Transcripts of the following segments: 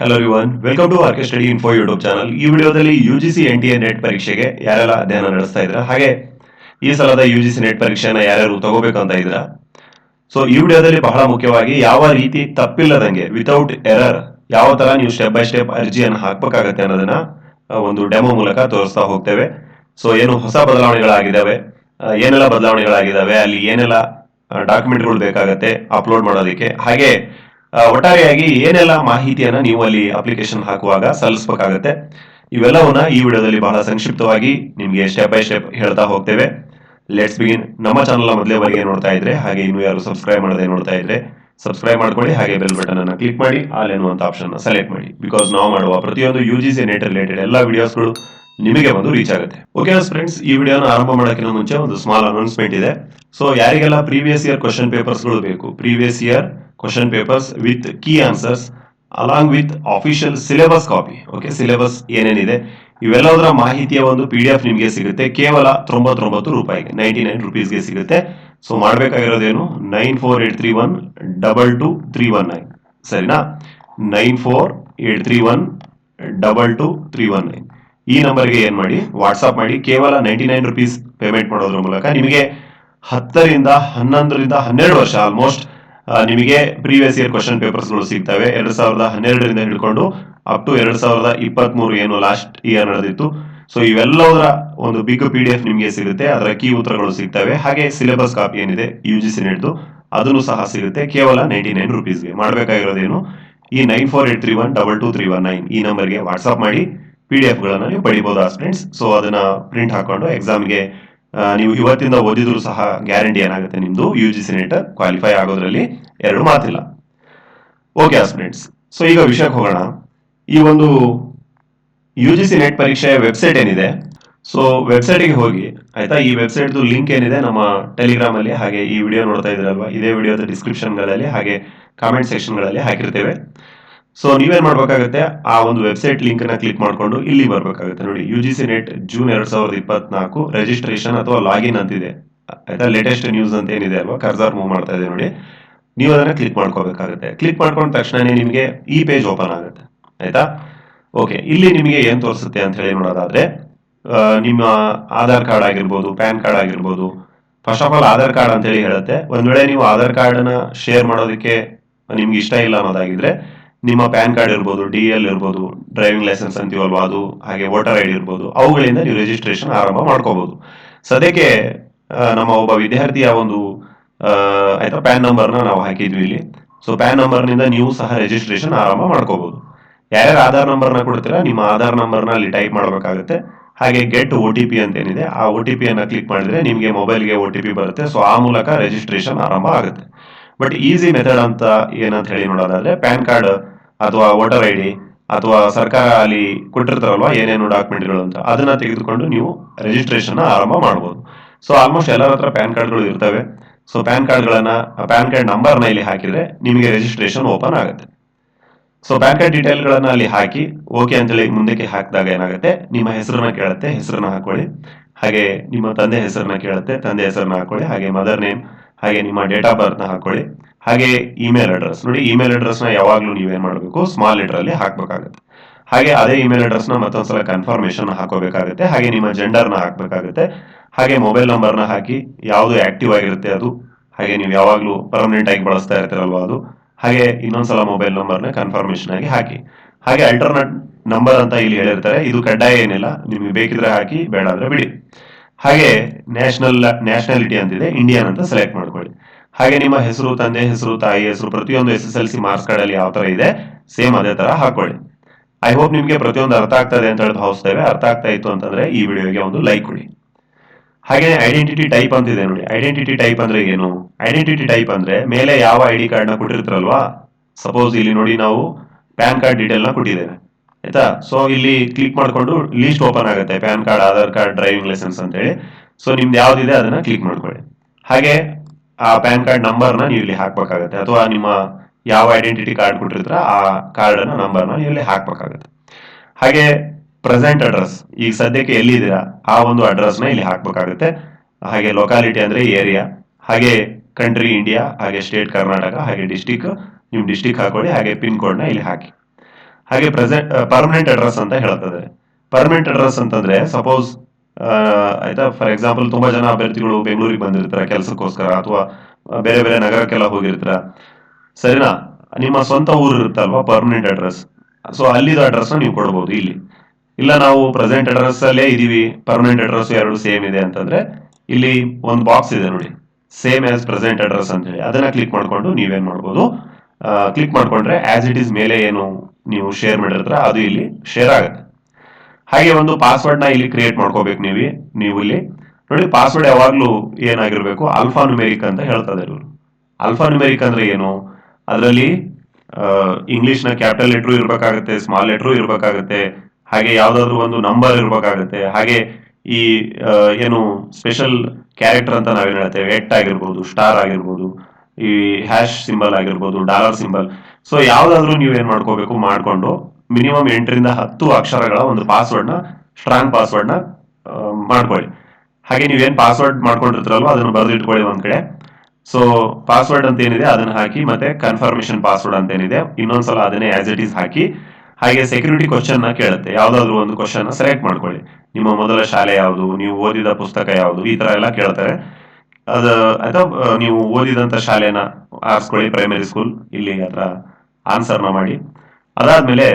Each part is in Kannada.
Hello one welcome to RK study info YouTube channel ಈ ವಿಡಿಯೋದಲ್ಲಿ U G C N T A NET ಪರೀಕ್ಷೆಗೆ ಯಾರೆಲ್ಲ ಅಧ್ಯಯನ ನಡೆಸ್ತಾ ಇದ್ರ ಹಾಗೆ ಈ ಸಲದ ಯು ಜಿ ಸಿ ನೆಟ್ ಪರೀಕ್ಷೆನ ಯಾರ್ಯಾರು ತಗೋಬೇಕು ಅಂತ ಇದ್ರ ಸೊ ಈ ವಿಡಿಯೋದಲ್ಲಿ ಬಹಳ ಮುಖ್ಯವಾಗಿ ಯಾವ ರೀತಿ ತಪ್ಪಿಲ್ಲದಂಗೆ ವಿತೌಟ್ ಎರರ್ ಯಾವ ತರ ನೀವು ಸ್ಟೆಪ್ ಬೈ ಸ್ಟೆಪ್ ಅರ್ಜಿಯನ್ನು ಹಾಕ್ಬೇಕಾಗತ್ತೆ ಅನ್ನೋದನ್ನ ಒಂದು ಡೆಮೋ ಮೂಲಕ ತೋರಿಸ್ತಾ ಹೋಗ್ತೇವೆ. ಸೊ ಏನು ಹೊಸ ಬದಲಾವಣೆಗಳಾಗಿದ್ದಾವೆ? ಏನೆಲ್ಲ ಬದಲಾವಣೆಗಳಾಗಿದ್ದಾವೆ? ಅಲ್ಲಿ ಏನೆಲ್ಲ ಡಾಕ್ಯುಮೆಂಟ್ಗಳು ಬೇಕಾಗತ್ತೆ ಅಪ್ಲೋಡ್ ಮಾಡೋದಕ್ಕೆ? ಹಾಗೆ ಒಟ್ಟಾರೆಯಾಗಿ ಏನೆಲ್ಲ ಮಾಹಿತಿಯನ್ನ ನೀವು ಅಲ್ಲಿ ಅಪ್ಲಿಕೇಶನ್ ಹಾಕುವಾಗ ಸಲ್ಲಿಸಬೇಕಾಗತ್ತೆ, ಇವೆಲ್ಲವನ್ನ ಈ ವಿಡಿಯೋದಲ್ಲಿ ಬಹಳ ಸಂಕ್ಷಿಪ್ತವಾಗಿ ನಿಮಗೆ ಸ್ಟೆಪ್ ಬೈ ಸ್ಟೆಪ್ ಹೇಳ್ತಾ ಹೋಗ್ತೇವೆ. ಲೆಟ್ಸ್ ಬಿಗಿನ್ ನಮ್ಮ ಚಾನಲ್ ಮೊದಲೇವರೆಗೆ ನೋಡ್ತಾ ಇದ್ರೆ, ಹಾಗೆ ಇನ್ನು ಯಾರು ಸಬ್ಸ್ಕ್ರೈಬ್ ಮಾಡದೆ ನೋಡ್ತಾ ಇದ್ರೆ ಸಬ್ಸ್ಕ್ರೈಬ್ ಮಾಡ್ಕೊಳ್ಳಿ, ಹಾಗೆ ಬೆಲ್ ಬಟನ್ ಅನ್ನು ಕ್ಲಿಕ್ ಮಾಡಿ ಆಲ್ ಎನ್ನುವಂತ ಆಪ್ಷನ್ ಸೆಲೆಕ್ಟ್ ಮಾಡಿ. ಬಿಕಾಸ್ ನಾವು ಮಾಡುವ ಪ್ರತಿಯೊಂದು U G C net related ಎಲ್ಲ ವಿಡಿಯೋಸ್ಗಳು ನಿಮಗೆ ಬಂದು ರೀಚ್ ಆಗುತ್ತೆ. ಓಕೆ ಫ್ರೆಂಡ್ಸ್ ಈ ವಿಡಿಯೋನ ಆರಂಭ ಮಾಡೋಕ್ಕಿಂತ ಮುಂಚೆ ಒಂದು ಸ್ಮಾಲ್ ಅನೌನ್ಸ್ಮೆಂಟ್ ಇದೆ. ಸೊ ಯಾರಿಗೆಲ್ಲ ಪ್ರೀವಿಯಸ್ ಇಯರ್ ಕ್ವಶನ್ ಪೇಪರ್ಸ್ಗಳು ಬೇಕು previous year question papers with key answers along with official syllabus copy okay syllabus ಏನೇನಿದೆ? ಇವೆಲ್ಲದರ ಮಾಹಿತಿಯ ಒಂದು ಪಿ ಡಿ ಎಫ್ ನಿಮಗೆ ಸಿಗುತ್ತೆ. ಕೇವಲ ತೊಂಬತ್ತೊಂಬತ್ತು ರೂಪಾಯಿಗೆ ನೈಂಟಿ ನೈನ್ ರುಪೀಸ್ಗೆ ಸಿಗುತ್ತೆ. So ಮಾಡಬೇಕಾಗಿರೋದೇನು? Nine four eight three one double two three one nine ಸರಿನಾ? Nine four eight three one double two three one nine ಈ ನಂಬರ್ಗೆ ಏನು ಮಾಡಿ? ವಾಟ್ಸಪ್ ಮಾಡಿ. ಕೇವಲ ನೈಂಟಿ ನೈನ್ ರುಪೀಸ್ ಪೇಮೆಂಟ್ ಮಾಡೋದ್ರ ಮೂಲಕ ನಿಮಗೆ ಹತ್ತರಿಂದ ಹನ್ನೊಂದರಿಂದ ಹನ್ನೆರಡು ವರ್ಷ ಆಲ್ಮೋಸ್ಟ್ ನಿಮಗೆ ಪ್ರೀವಿಯಸ್ ಇಯರ್ ಕ್ವಶನ್ ಪೇಪರ್ಸ್ಗಳು ಸಿಗ್ತವೆ. ಎರಡ್ ಸಾವಿರದ ಹನ್ನೆರಡರಿಂದ ಹಿಡ್ಕೊಂಡು ಅಪ್ ಟು ಎರಡ್ ಸಾವಿರದ ಇಪ್ಪತ್ತ್ ಮೂರು ಏನು ಲಾಸ್ಟ್ ಇಯರ್ ನಡೆದಿತ್ತು. ಸೊ ಇವೆಲ್ಲದರ ಒಂದು ಬಿಗ್ ಪಿ ಡಿ ಎಫ್ ನಿಮಗೆ ಸಿಗುತ್ತೆ. ಅದರ ಕೀ ಉತ್ತರಗಳು ಸಿಗ್ತವೆ. ಹಾಗೆ ಸಿಲೆಬಸ್ ಕಾಪಿ ಏನಿದೆ ಯು ಜಿ ಸಿ ನೆಟ್ದು ಅದನ್ನು ಸಹ ಸಿಗುತ್ತೆ. ಕೇವಲ ನೈಂಟಿ ನೈನ್ ರುಪೀಸ್ಗೆ ಮಾಡಬೇಕಾಗಿರೋದೇನು? ಈ nine four eight three one double two three one nine ಈ ನಂಬರ್ಗೆ ವಾಟ್ಸ್ಆಪ್ ಮಾಡಿ. ಪಿ ಡಿ ಎಫ್ ನೀವು ನೀವು ಪಡಿಬಹುದು ಸ್ಟೂಡೆಂಟ್ಸ್ ಸೊ ಅದನ್ನ ಪ್ರಿಂಟ್ ಹಾಕೊಂಡು ಎಕ್ಸಾಮ್ಗೆ ನೀವು ಇವತ್ತಿಂದ ಓದಿದ್ರು ಸಹ ಗ್ಯಾರಂಟಿ ಏನಾಗುತ್ತೆ ನಿಮ್ದು? U G C net qualify ಆಗೋದ್ರಲ್ಲಿ ಎರಡು ಮಾತಿಲ್ಲ. ಓಕೆ ಸ್ಟೂಡೆಂಟ್ಸ್ ಸೊ ಈಗ ವಿಷಯಕ್ಕೆ ಹೋಗೋಣ. ಈ ಒಂದು ಯು ಜಿ ಸಿ ನೆಟ್ ಪರೀಕ್ಷೆಯ ವೆಬ್ಸೈಟ್ ಏನಿದೆ? ಸೊ ವೆಬ್ಸೈಟ್ಗೆ ಹೋಗಿ, ಆಯ್ತಾ? ಈ ವೆಬ್ಸೈಟ್ ಲಿಂಕ್ ಏನಿದೆ? ನಮ್ಮ ಟೆಲಿಗ್ರಾಮ್ ಅಲ್ಲಿ, ಹಾಗೆ ಈ ವಿಡಿಯೋ ನೋಡ್ತಾ ಇದ್ರಲ್ವಾ ಇದೇ ವಿಡಿಯೋದ ಡಿಸ್ಕ್ರಿಪ್ಷನ್ಗಳಲ್ಲಿ ಹಾಗೆ ಕಾಮೆಂಟ್ ಸೆಕ್ಷನ್ಗಳಲ್ಲಿ ಹಾಕಿರ್ತೇವೆ. ಸೊ ನೀವೇನ್ ಮಾಡ್ಬೇಕಾಗುತ್ತೆ? ಆ ಒಂದು ವೆಬ್ಸೈಟ್ ಲಿಂಕ್ನ ಕ್ಲಿಕ್ ಮಾಡ್ಕೊಂಡು ಇಲ್ಲಿ ಬರ್ಬೇಕಾಗುತ್ತೆ ನೋಡಿ. U G C net June ಎರಡ್ ಸಾವಿರದ ಇಪ್ಪತ್ನಾಲ್ಕು ರಿಜಿಸ್ಟ್ರೇಷನ್ ಅಥವಾ ಲಾಗಿನ್ ಅಂತಿದೆ. ಆಯ್ತಾ? ಲೇಟೆಸ್ಟ್ ನ್ಯೂಸ್ ಅಂತ ಏನಿದೆ ಅಲ್ವಾ? ಕರ್ಸರ್ ಮೂವ್ ಮಾಡ್ತಾ ಇದೆ ನೋಡಿ. ನೀವು ಅದನ್ನ ಕ್ಲಿಕ್ ಮಾಡ್ಕೋಬೇಕಾಗುತ್ತೆ. ಕ್ಲಿಕ್ ಮಾಡ್ಕೊಂಡ ತಕ್ಷಣ ನಿಮಗೆ ಈ ಪೇಜ್ ಓಪನ್ ಆಗುತ್ತೆ. ಆಯ್ತಾ? ಓಕೆ ಇಲ್ಲಿ ನಿಮಗೆ ಏನ್ ತೋರಿಸುತ್ತೆ ಅಂತ ಹೇಳಿ ನೋಡೋದಾದ್ರೆ ನಿಮ್ಮ ಆಧಾರ್ ಕಾರ್ಡ್ ಆಗಿರ್ಬೋದು ಪ್ಯಾನ್ ಕಾರ್ಡ್ ಆಗಿರ್ಬೋದು. First of all Aadhaar card ಅಂತ ಹೇಳಿ ಹೇಳುತ್ತೆ. ಒಂದ್ ವೇಳೆ ನೀವು ಆಧಾರ್ ಕಾರ್ಡ್ನ ಶೇರ್ ಮಾಡೋದಕ್ಕೆ ನಿಮ್ಗೆ ಇಷ್ಟ ಇಲ್ಲ ಅನ್ನೋದಾಗಿದ್ರೆ ನಿಮ್ಮ ಪ್ಯಾನ್ ಕಾರ್ಡ್ ಇರ್ಬೋದು, ಡಿ ಎಲ್ ಇರ್ಬೋದು, ಡ್ರೈವಿಂಗ್ ಲೈಸೆನ್ಸ್ ಅಂತೀವಲ್ವಾ ಅದು, ಹಾಗೆ ವೋಟರ್ ಐ ಡಿ ಇರ್ಬೋದು, ಅವುಗಳಿಂದ ನೀವು ರಿಜಿಸ್ಟ್ರೇಷನ್ ಆರಂಭ ಮಾಡ್ಕೋಬಹುದು ಸದ್ಯಕ್ಕೆ ನಮ್ಮ ಒಬ್ಬ ವಿದ್ಯಾರ್ಥಿಯ ಒಂದು ಆಯ್ತಾ, ಪ್ಯಾನ್ ನಂಬರ್ನ ನಾವು ಹಾಕಿದ್ವಿ ಇಲ್ಲಿ. ಸೊ ಪ್ಯಾನ್ ನಂಬರ್ನಿಂದ ನೀವು ಸಹ ರಿಜಿಸ್ಟ್ರೇಷನ್ ಆರಂಭ ಮಾಡ್ಕೋಬಹುದು ಯಾರ್ಯಾರು ಆಧಾರ್ ನಂಬರ್ನ ಕೊಡ್ತೀರಾ, ನಿಮ್ಮ ಆಧಾರ್ ನಂಬರ್ನ ಅಲ್ಲಿ ಟೈಪ್ ಮಾಡಬೇಕಾಗುತ್ತೆ. ಹಾಗೆ ಗೆಟ್ ಒ ಟಿ ಪಿ ಅಂತ ಏನಿದೆ ಆ ಒ ಟಿ ಪಿ ಅನ್ನ ಕ್ಲಿಕ್ ಮಾಡಿದ್ರೆ ನಿಮಗೆ ಮೊಬೈಲ್ಗೆ ಒ ಟಿ ಪಿ ಬರುತ್ತೆ. ಸೊ ಆ ಮೂಲಕ ರಿಜಿಸ್ಟ್ರೇಷನ್ ಆರಂಭ ಆಗುತ್ತೆ. ಬಟ್ ಈಸಿ ಮೆಥಡ್ ಅಂತ ಏನಂತ ಹೇಳಿ ನೋಡೋದಾದ್ರೆ ಪ್ಯಾನ್ ಕಾರ್ಡ್ ಅಥವಾ ವೋಟರ್ ಐ ಡಿ ಅಥವಾ ಸರ್ಕಾರ ಅಲ್ಲಿ ಕೊಟ್ಟಿರ್ತಾರಲ್ವ ಏನೇನು ಡಾಕ್ಯುಮೆಂಟ್ಗಳು ಅಂತ ಅದನ್ನ ತೆಗೆದುಕೊಂಡು ನೀವು ರಿಜಿಸ್ಟ್ರೇಷನ್ ಆರಂಭ ಮಾಡಬಹುದು ಸೊ ಆಲ್ಮೋಸ್ಟ್ ಎಲ್ಲರ ಹತ್ರ ಪ್ಯಾನ್ ಕಾರ್ಡ್ಗಳು ಇರ್ತವೆ. ಸೊ ಪ್ಯಾನ್ ಕಾರ್ಡ್ಗಳನ್ನ, ಪ್ಯಾನ್ ಕಾರ್ಡ್ ನಂಬರ್ನ ಇಲ್ಲಿ ಹಾಕಿದ್ರೆ ನಿಮಗೆ ರಿಜಿಸ್ಟ್ರೇಷನ್ ಓಪನ್ ಆಗುತ್ತೆ. ಸೊ ಪ್ಯಾನ್ ಕಾರ್ಡ್ ಡೀಟೇಲ್ಗಳನ್ನ ಅಲ್ಲಿ ಹಾಕಿ, ಓಕೆ ಅಂತೇಳಿ ಮುಂದಕ್ಕೆ ಹಾಕಿದಾಗ ಏನಾಗುತ್ತೆ? ನಿಮ್ಮ ಹೆಸರನ್ನ ಕೇಳುತ್ತೆ, ಹೆಸರನ್ನ ಹಾಕೊಳ್ಳಿ. ಹಾಗೆ ನಿಮ್ಮ ತಂದೆ ಹೆಸರನ್ನ ಕೇಳುತ್ತೆ, ತಂದೆ ಹೆಸರನ್ನ ಹಾಕೊಳ್ಳಿ. ಹಾಗೆ ಮದರ್ ನೇಮ್ ಹಾಗೆ ನಿಮ್ಮ ಡೇಟ್ ಆಫ್ ಬರ್ತ್ನ ಹಾಕೊಳ್ಳಿ. ಹಾಗೆ ಇಮೇಲ್ ಅಡ್ರೆಸ್. ನೋಡಿ, ಇಮೇಲ್ ಅಡ್ರೆಸ್ನ ಯಾವಾಗ್ಲೂ ನೀವೇನ್ ಮಾಡಬೇಕು? ಸ್ಮಾಲ್ ಲೆಟರ್ ಅಲ್ಲಿ ಹಾಕ್ಬೇಕಾಗುತ್ತೆ. ಹಾಗೆ ಅದೇ ಇಮೇಲ್ ಅಡ್ರೆಸ್ನ ಮತ್ತೊಂದ್ಸಲ ಕನ್ಫರ್ಮೇಶನ್ ಹಾಕೋಬೇಕಾಗುತ್ತೆ. ಹಾಗೆ ನಿಮ್ಮ ಜೆಂಡರ್ನ ಹಾಕ್ಬೇಕಾಗುತ್ತೆ. ಹಾಗೆ ಮೊಬೈಲ್ ನಂಬರ್ನ ಹಾಕಿ ಯಾವುದು ಆಕ್ಟಿವ್ ಆಗಿರುತ್ತೆ ಅದು. ಹಾಗೆ ನೀವು ಯಾವಾಗಲೂ ಪರ್ಮನೆಂಟ್ ಆಗಿ ಬಳಸ್ತಾ ಇರ್ತೀರಲ್ವಾ ಅದು. ಹಾಗೆ ಇನ್ನೊಂದ್ಸಲ ಮೊಬೈಲ್ ನಂಬರ್ನ ಕನ್ಫರ್ಮೇಶನ್ ಆಗಿ ಹಾಕಿ. ಹಾಗೆ ಅಲ್ಟರ್ನೇಟ್ ನಂಬರ್ ಅಂತ ಇಲ್ಲಿ ಹೇಳಿರ್ತಾರೆ. ಇದು ಕಡ್ಡಾಯ ಏನಿಲ್ಲ. ನಿಮ್ಗೆ ಬೇಕಿದ್ರೆ ಹಾಕಿ, ಬೇಡ ಅಂದ್ರೆ ಬಿಡಿ. ಹಾಗೆ ನ್ಯಾಷನಲ್, ನ್ಯಾಷನಾಲಿಟಿ ಅಂತಿದೆ. ಇಂಡಿಯನ್ ಅಂತ ಸೆಲೆಕ್ಟ್ ಮಾಡ್ಕೊಳ್ಳಿ. ಹಾಗೆ ನಿಮ್ಮ ಹೆಸರು, ತಂದೆ ಹೆಸರು, ತಾಯಿ ಹೆಸರು, ಪ್ರತಿಯೊಂದು S S L C marks card ಅಲ್ಲಿ ಯಾವ ತರ ಇದೆ ಸೇಮ್ ಅದೇ ತರ ಹಾಕೊಳ್ಳಿ. ಐ ಹೋಪ್ ನಿಮಗೆ ಪ್ರತಿಯೊಂದು ಅರ್ಥ ಆಗ್ತದೆ ಅಂತ ಹೇಳಿ ಭಾವಿಸ್ತೇವೆ. ಅರ್ಥ ಆಗ್ತಾ ಇತ್ತು ಅಂತಂದ್ರೆ ಈ ವಿಡಿಯೋಗೆ ಒಂದು ಲೈಕ್ ಕೊಡಿ. ಹಾಗೆ ಐಡೆಂಟಿಟಿ ಟೈಪ್ ಅಂತ ಇದೆ ನೋಡಿ. ಐಡೆಂಟಿಟಿ ಟೈಪ್ ಅಂದ್ರೆ ಏನು? ಐಡೆಂಟಿಟಿ ಟೈಪ್ ಅಂದ್ರೆ ಮೇಲೆ ಯಾವ ಐ ಡಿ ಕಾರ್ಡ್ನ ಕೊಟ್ಟಿರ್ತಾರಲ್ವಾ? ಸಪೋಸ್ ಇಲ್ಲಿ ನೋಡಿ ನಾವು ಪ್ಯಾನ್ ಕಾರ್ಡ್ ಡೀಟೇಲ್ನ ಕೊಟ್ಟಿದ್ದೇವೆ. ಆಯ್ತಾ? ಸೊ ಇಲ್ಲಿ ಕ್ಲಿಕ್ ಮಾಡಿಕೊಂಡು ಲಿಸ್ಟ್ ಓಪನ್ ಆಗುತ್ತೆ. PAN card Aadhaar card driving licence ಅಂತ ಹೇಳಿ ಸೊ ನಿಮ್ದು ಯಾವ್ದಿದೆ ಅದನ್ನ ಕ್ಲಿಕ್ ಮಾಡ್ಕೊಳ್ಳಿ. ಹಾಗೆ ಆ ಪ್ಯಾನ್ ಕಾರ್ಡ್ ನಂಬರ್ನ ನೀವು ಇಲ್ಲಿ ಹಾಕ್ಬೇಕಾಗತ್ತೆ. ಅಥವಾ ನಿಮ್ಮ ಯಾವ ಐಡೆಂಟಿಟಿ ಕಾರ್ಡ್ ಕೊಟ್ಟಿರ್ತೀರ ಆ ಕಾರ್ಡ್ನ ನಂಬರ್ನ ನೀವು ಇಲ್ಲಿ ಹಾಕ್ಬೇಕಾಗತ್ತೆ. ಹಾಗೆ ಪ್ರೆಸೆಂಟ್ ಅಡ್ರೆಸ್ ಈಗ ಸದ್ಯಕ್ಕೆ ಎಲ್ಲಿದ್ದೀರಾ? ಆ ಒಂದು ಅಡ್ರೆಸ್ನ ಇಲ್ಲಿ ಹಾಕ್ಬೇಕಾಗುತ್ತೆ. ಹಾಗೆ ಲೊಕಾಲಿಟಿ ಅಂದ್ರೆ ಏರಿಯಾ ಹಾಗೆ ಕಂಟ್ರಿ ಇಂಡಿಯಾ ಹಾಗೆ ಸ್ಟೇಟ್ ಕರ್ನಾಟಕ, ಹಾಗೆ ಡಿಸ್ಟಿಕ್ ನಿಮ್ ಡಿಸ್ಟಿಕ್ ಹಾಕೊಳ್ಳಿ, ಹಾಗೆ ಪಿನ್ ಕೋಡ್ನ ಇಲ್ಲಿ ಹಾಕಿ. ಹಾಗೆ ಪ್ರೆಸೆಂಟ್ ಪರ್ಮನೆಂಟ್ ಅಡ್ರೆಸ್ ಅಂತ ಹೇಳ್ತದೆ ಪರ್ಮನೆಂಟ್ ಅಡ್ರೆಸ್ ಅಂತಂದ್ರೆ ಸಪೋಸ್ ಆಯ್ತಾ? ಫಾರ್ ಎಕ್ಸಾಂಪಲ್ ತುಂಬಾ ಜನ ಅಭ್ಯರ್ಥಿಗಳು ಬೆಂಗಳೂರಿಗೆ ಬಂದಿರ್ತಾರೆ ಕೆಲಸಕ್ಕೋಸ್ಕರ ಅಥವಾ ಬೇರೆ ಬೇರೆ ನಗರಕ್ಕೆಲ್ಲ ಹೋಗಿರ್ತಾರ? ಸರಿನಾ? ನಿಮ್ಮ ಸ್ವಂತ ಊರು ಇರುತ್ತಲ್ವಾ? ಪರ್ಮನೆಂಟ್ ಅಡ್ರೆಸ್ ಸೊ ಅಲ್ಲಿದ ಅಡ್ರೆಸ್ ನೀವು ಕೊಡಬಹುದು ಇಲ್ಲಿ. ಇಲ್ಲ, ನಾವು ಪ್ರೆಸೆಂಟ್ ಅಡ್ರೆಸ್ ಅಲ್ಲೇ ಇದೀವಿ. ಪರ್ಮನೆಂಟ್ ಅಡ್ರೆಸ್ ಎರಡು ಸೇಮ್ ಇದೆ ಅಂತಂದ್ರೆ, ಇಲ್ಲಿ ಒಂದು ಬಾಕ್ಸ್ ಇದೆ ನೋಡಿ. ಸೇಮ್ ಆಸ್ ಪ್ರೆಸೆಂಟ್ ಅಡ್ರೆಸ್ ಅಂತ ಹೇಳಿ. ಅದನ್ನ ಕ್ಲಿಕ್ ಮಾಡ್ಕೊಂಡು ನೀವೇನ್ ಮಾಡ್ಬೋದು? ಕ್ಲಿಕ್ ಮಾಡ್ಕೊಂಡ್ರೆ ಆಸ್ ಇಟ್ ಇಸ್ ಮೇಲೆ ಏನು ನೀವು ಶೇರ್ ಮಾಡಿರ್ತೀರ, ಅದು ಇಲ್ಲಿ ಶೇರ್ ಆಗುತ್ತೆ. ಹಾಗೆ ಒಂದು ಪಾಸ್ವರ್ಡ್ನ ಇಲ್ಲಿ ಕ್ರಿಯೇಟ್ ಮಾಡ್ಕೋಬೇಕು ನೀವು ನೀವು ಇಲ್ಲಿ ನೋಡಿ ಪಾಸ್ವರ್ಡ್ ಯಾವಾಗಲೂ ಏನಾಗಿರ್ಬೇಕು? ಅಲ್ಫಾ ನ್ಯೂಮೆರಿಕ್ ಅಂತ ಹೇಳ್ತದೆ ಇವರು. ಅಲ್ಫಾ ನ್ಯೂಮೆರಿಕ್ ಅಂದ್ರೆ ಏನು? ಅದರಲ್ಲಿ ಇಂಗ್ಲಿಷ್ನ ಕ್ಯಾಪಿಟಲ್ ಲೆಟ್ರು ಇರಬೇಕಾಗುತ್ತೆ ಸ್ಮಾಲ್ ಲೆಟ್ರು ಇರ್ಬೇಕಾಗತ್ತೆ, ಹಾಗೆ ಯಾವ್ದಾದ್ರು ಒಂದು ನಂಬರ್ ಇರ್ಬೇಕಾಗತ್ತೆ, ಹಾಗೆ ಈ ಏನು ಸ್ಪೆಷಲ್ ಕ್ಯಾರೆಕ್ಟರ್ ಅಂತ ನಾವೇನು ಹೇಳ್ತೇವೆ? ಎಟ್ ಆಗಿರ್ಬೋದು ಸ್ಟಾರ್ ಆಗಿರ್ಬೋದು, ಈ ಹ್ಯಾಶ್ ಸಿಂಬಲ್ ಆಗಿರ್ಬೋದು ಡಾಲರ್ ಸಿಂಬಲ್ ಸೊ ಯಾವ್ದಾದ್ರು ನೀವು ಏನ್ ಮಾಡ್ಕೋಬೇಕು? ಮಾಡ್ಕೊಂಡು ಮಿನಿಮಮ್ ಎಂಟರಿಂದ ಹತ್ತು ಅಕ್ಷರಗಳ ಒಂದು ಪಾಸ್ವರ್ಡ್ನ ಸ್ಟ್ರಾಂಗ್ ಪಾಸ್ವರ್ಡ್ನ ಮಾಡ್ಕೊಳ್ಳಿ. ಹಾಗೆ ನೀವೇನು ಪಾಸ್ವರ್ಡ್ ಮಾಡ್ಕೊಂಡಿರ್ತೀರಲ್ವ, ಅದನ್ನು ಬರೆದಿಟ್ಕೊಳ್ಳಿ ಒಂದ್ ಕಡೆ. ಸೊ ಪಾಸ್ವರ್ಡ್ ಅಂತ ಏನಿದೆ ಅದನ್ನ ಹಾಕಿ, ಮತ್ತೆ ಕನ್ಫರ್ಮೇಶನ್ ಪಾಸ್ವರ್ಡ್ ಅಂತ ಏನಿದೆ ಇನ್ನೊಂದ್ಸಲ ಅದನ್ನೇ ಆಸ್ ಇಟ್ ಈಸ್ ಹಾಕಿ. ಹಾಗೆ ಸೆಕ್ಯೂರಿಟಿ ಕ್ವಶನ್ ಕೇಳುತ್ತೆ. ಯಾವ್ದಾದ್ರು ಒಂದು ಕ್ವಶನ್ ಸೆಲೆಕ್ಟ್ ಮಾಡ್ಕೊಳ್ಳಿ. ನಿಮ್ಮ ಮೊದಲ ಶಾಲೆ ಯಾವುದು, ನೀವು ಓದಿದ ಪುಸ್ತಕ ಯಾವುದು, ಈ ತರ ಎಲ್ಲ ಕೇಳ್ತಾರೆ. ಅದು, ಅಥವಾ ನೀವು ಓದಿದಂತ ಶಾಲೆನ ಆರಿಸ್ಕೊಳ್ಳಿ ಪ್ರೈಮರಿ ಸ್ಕೂಲ್ ಇಲ್ಲಿ ಅದರ ಆನ್ಸರ್ನ ಮಾಡಿ. ಅದಾದ್ಮೇಲೆ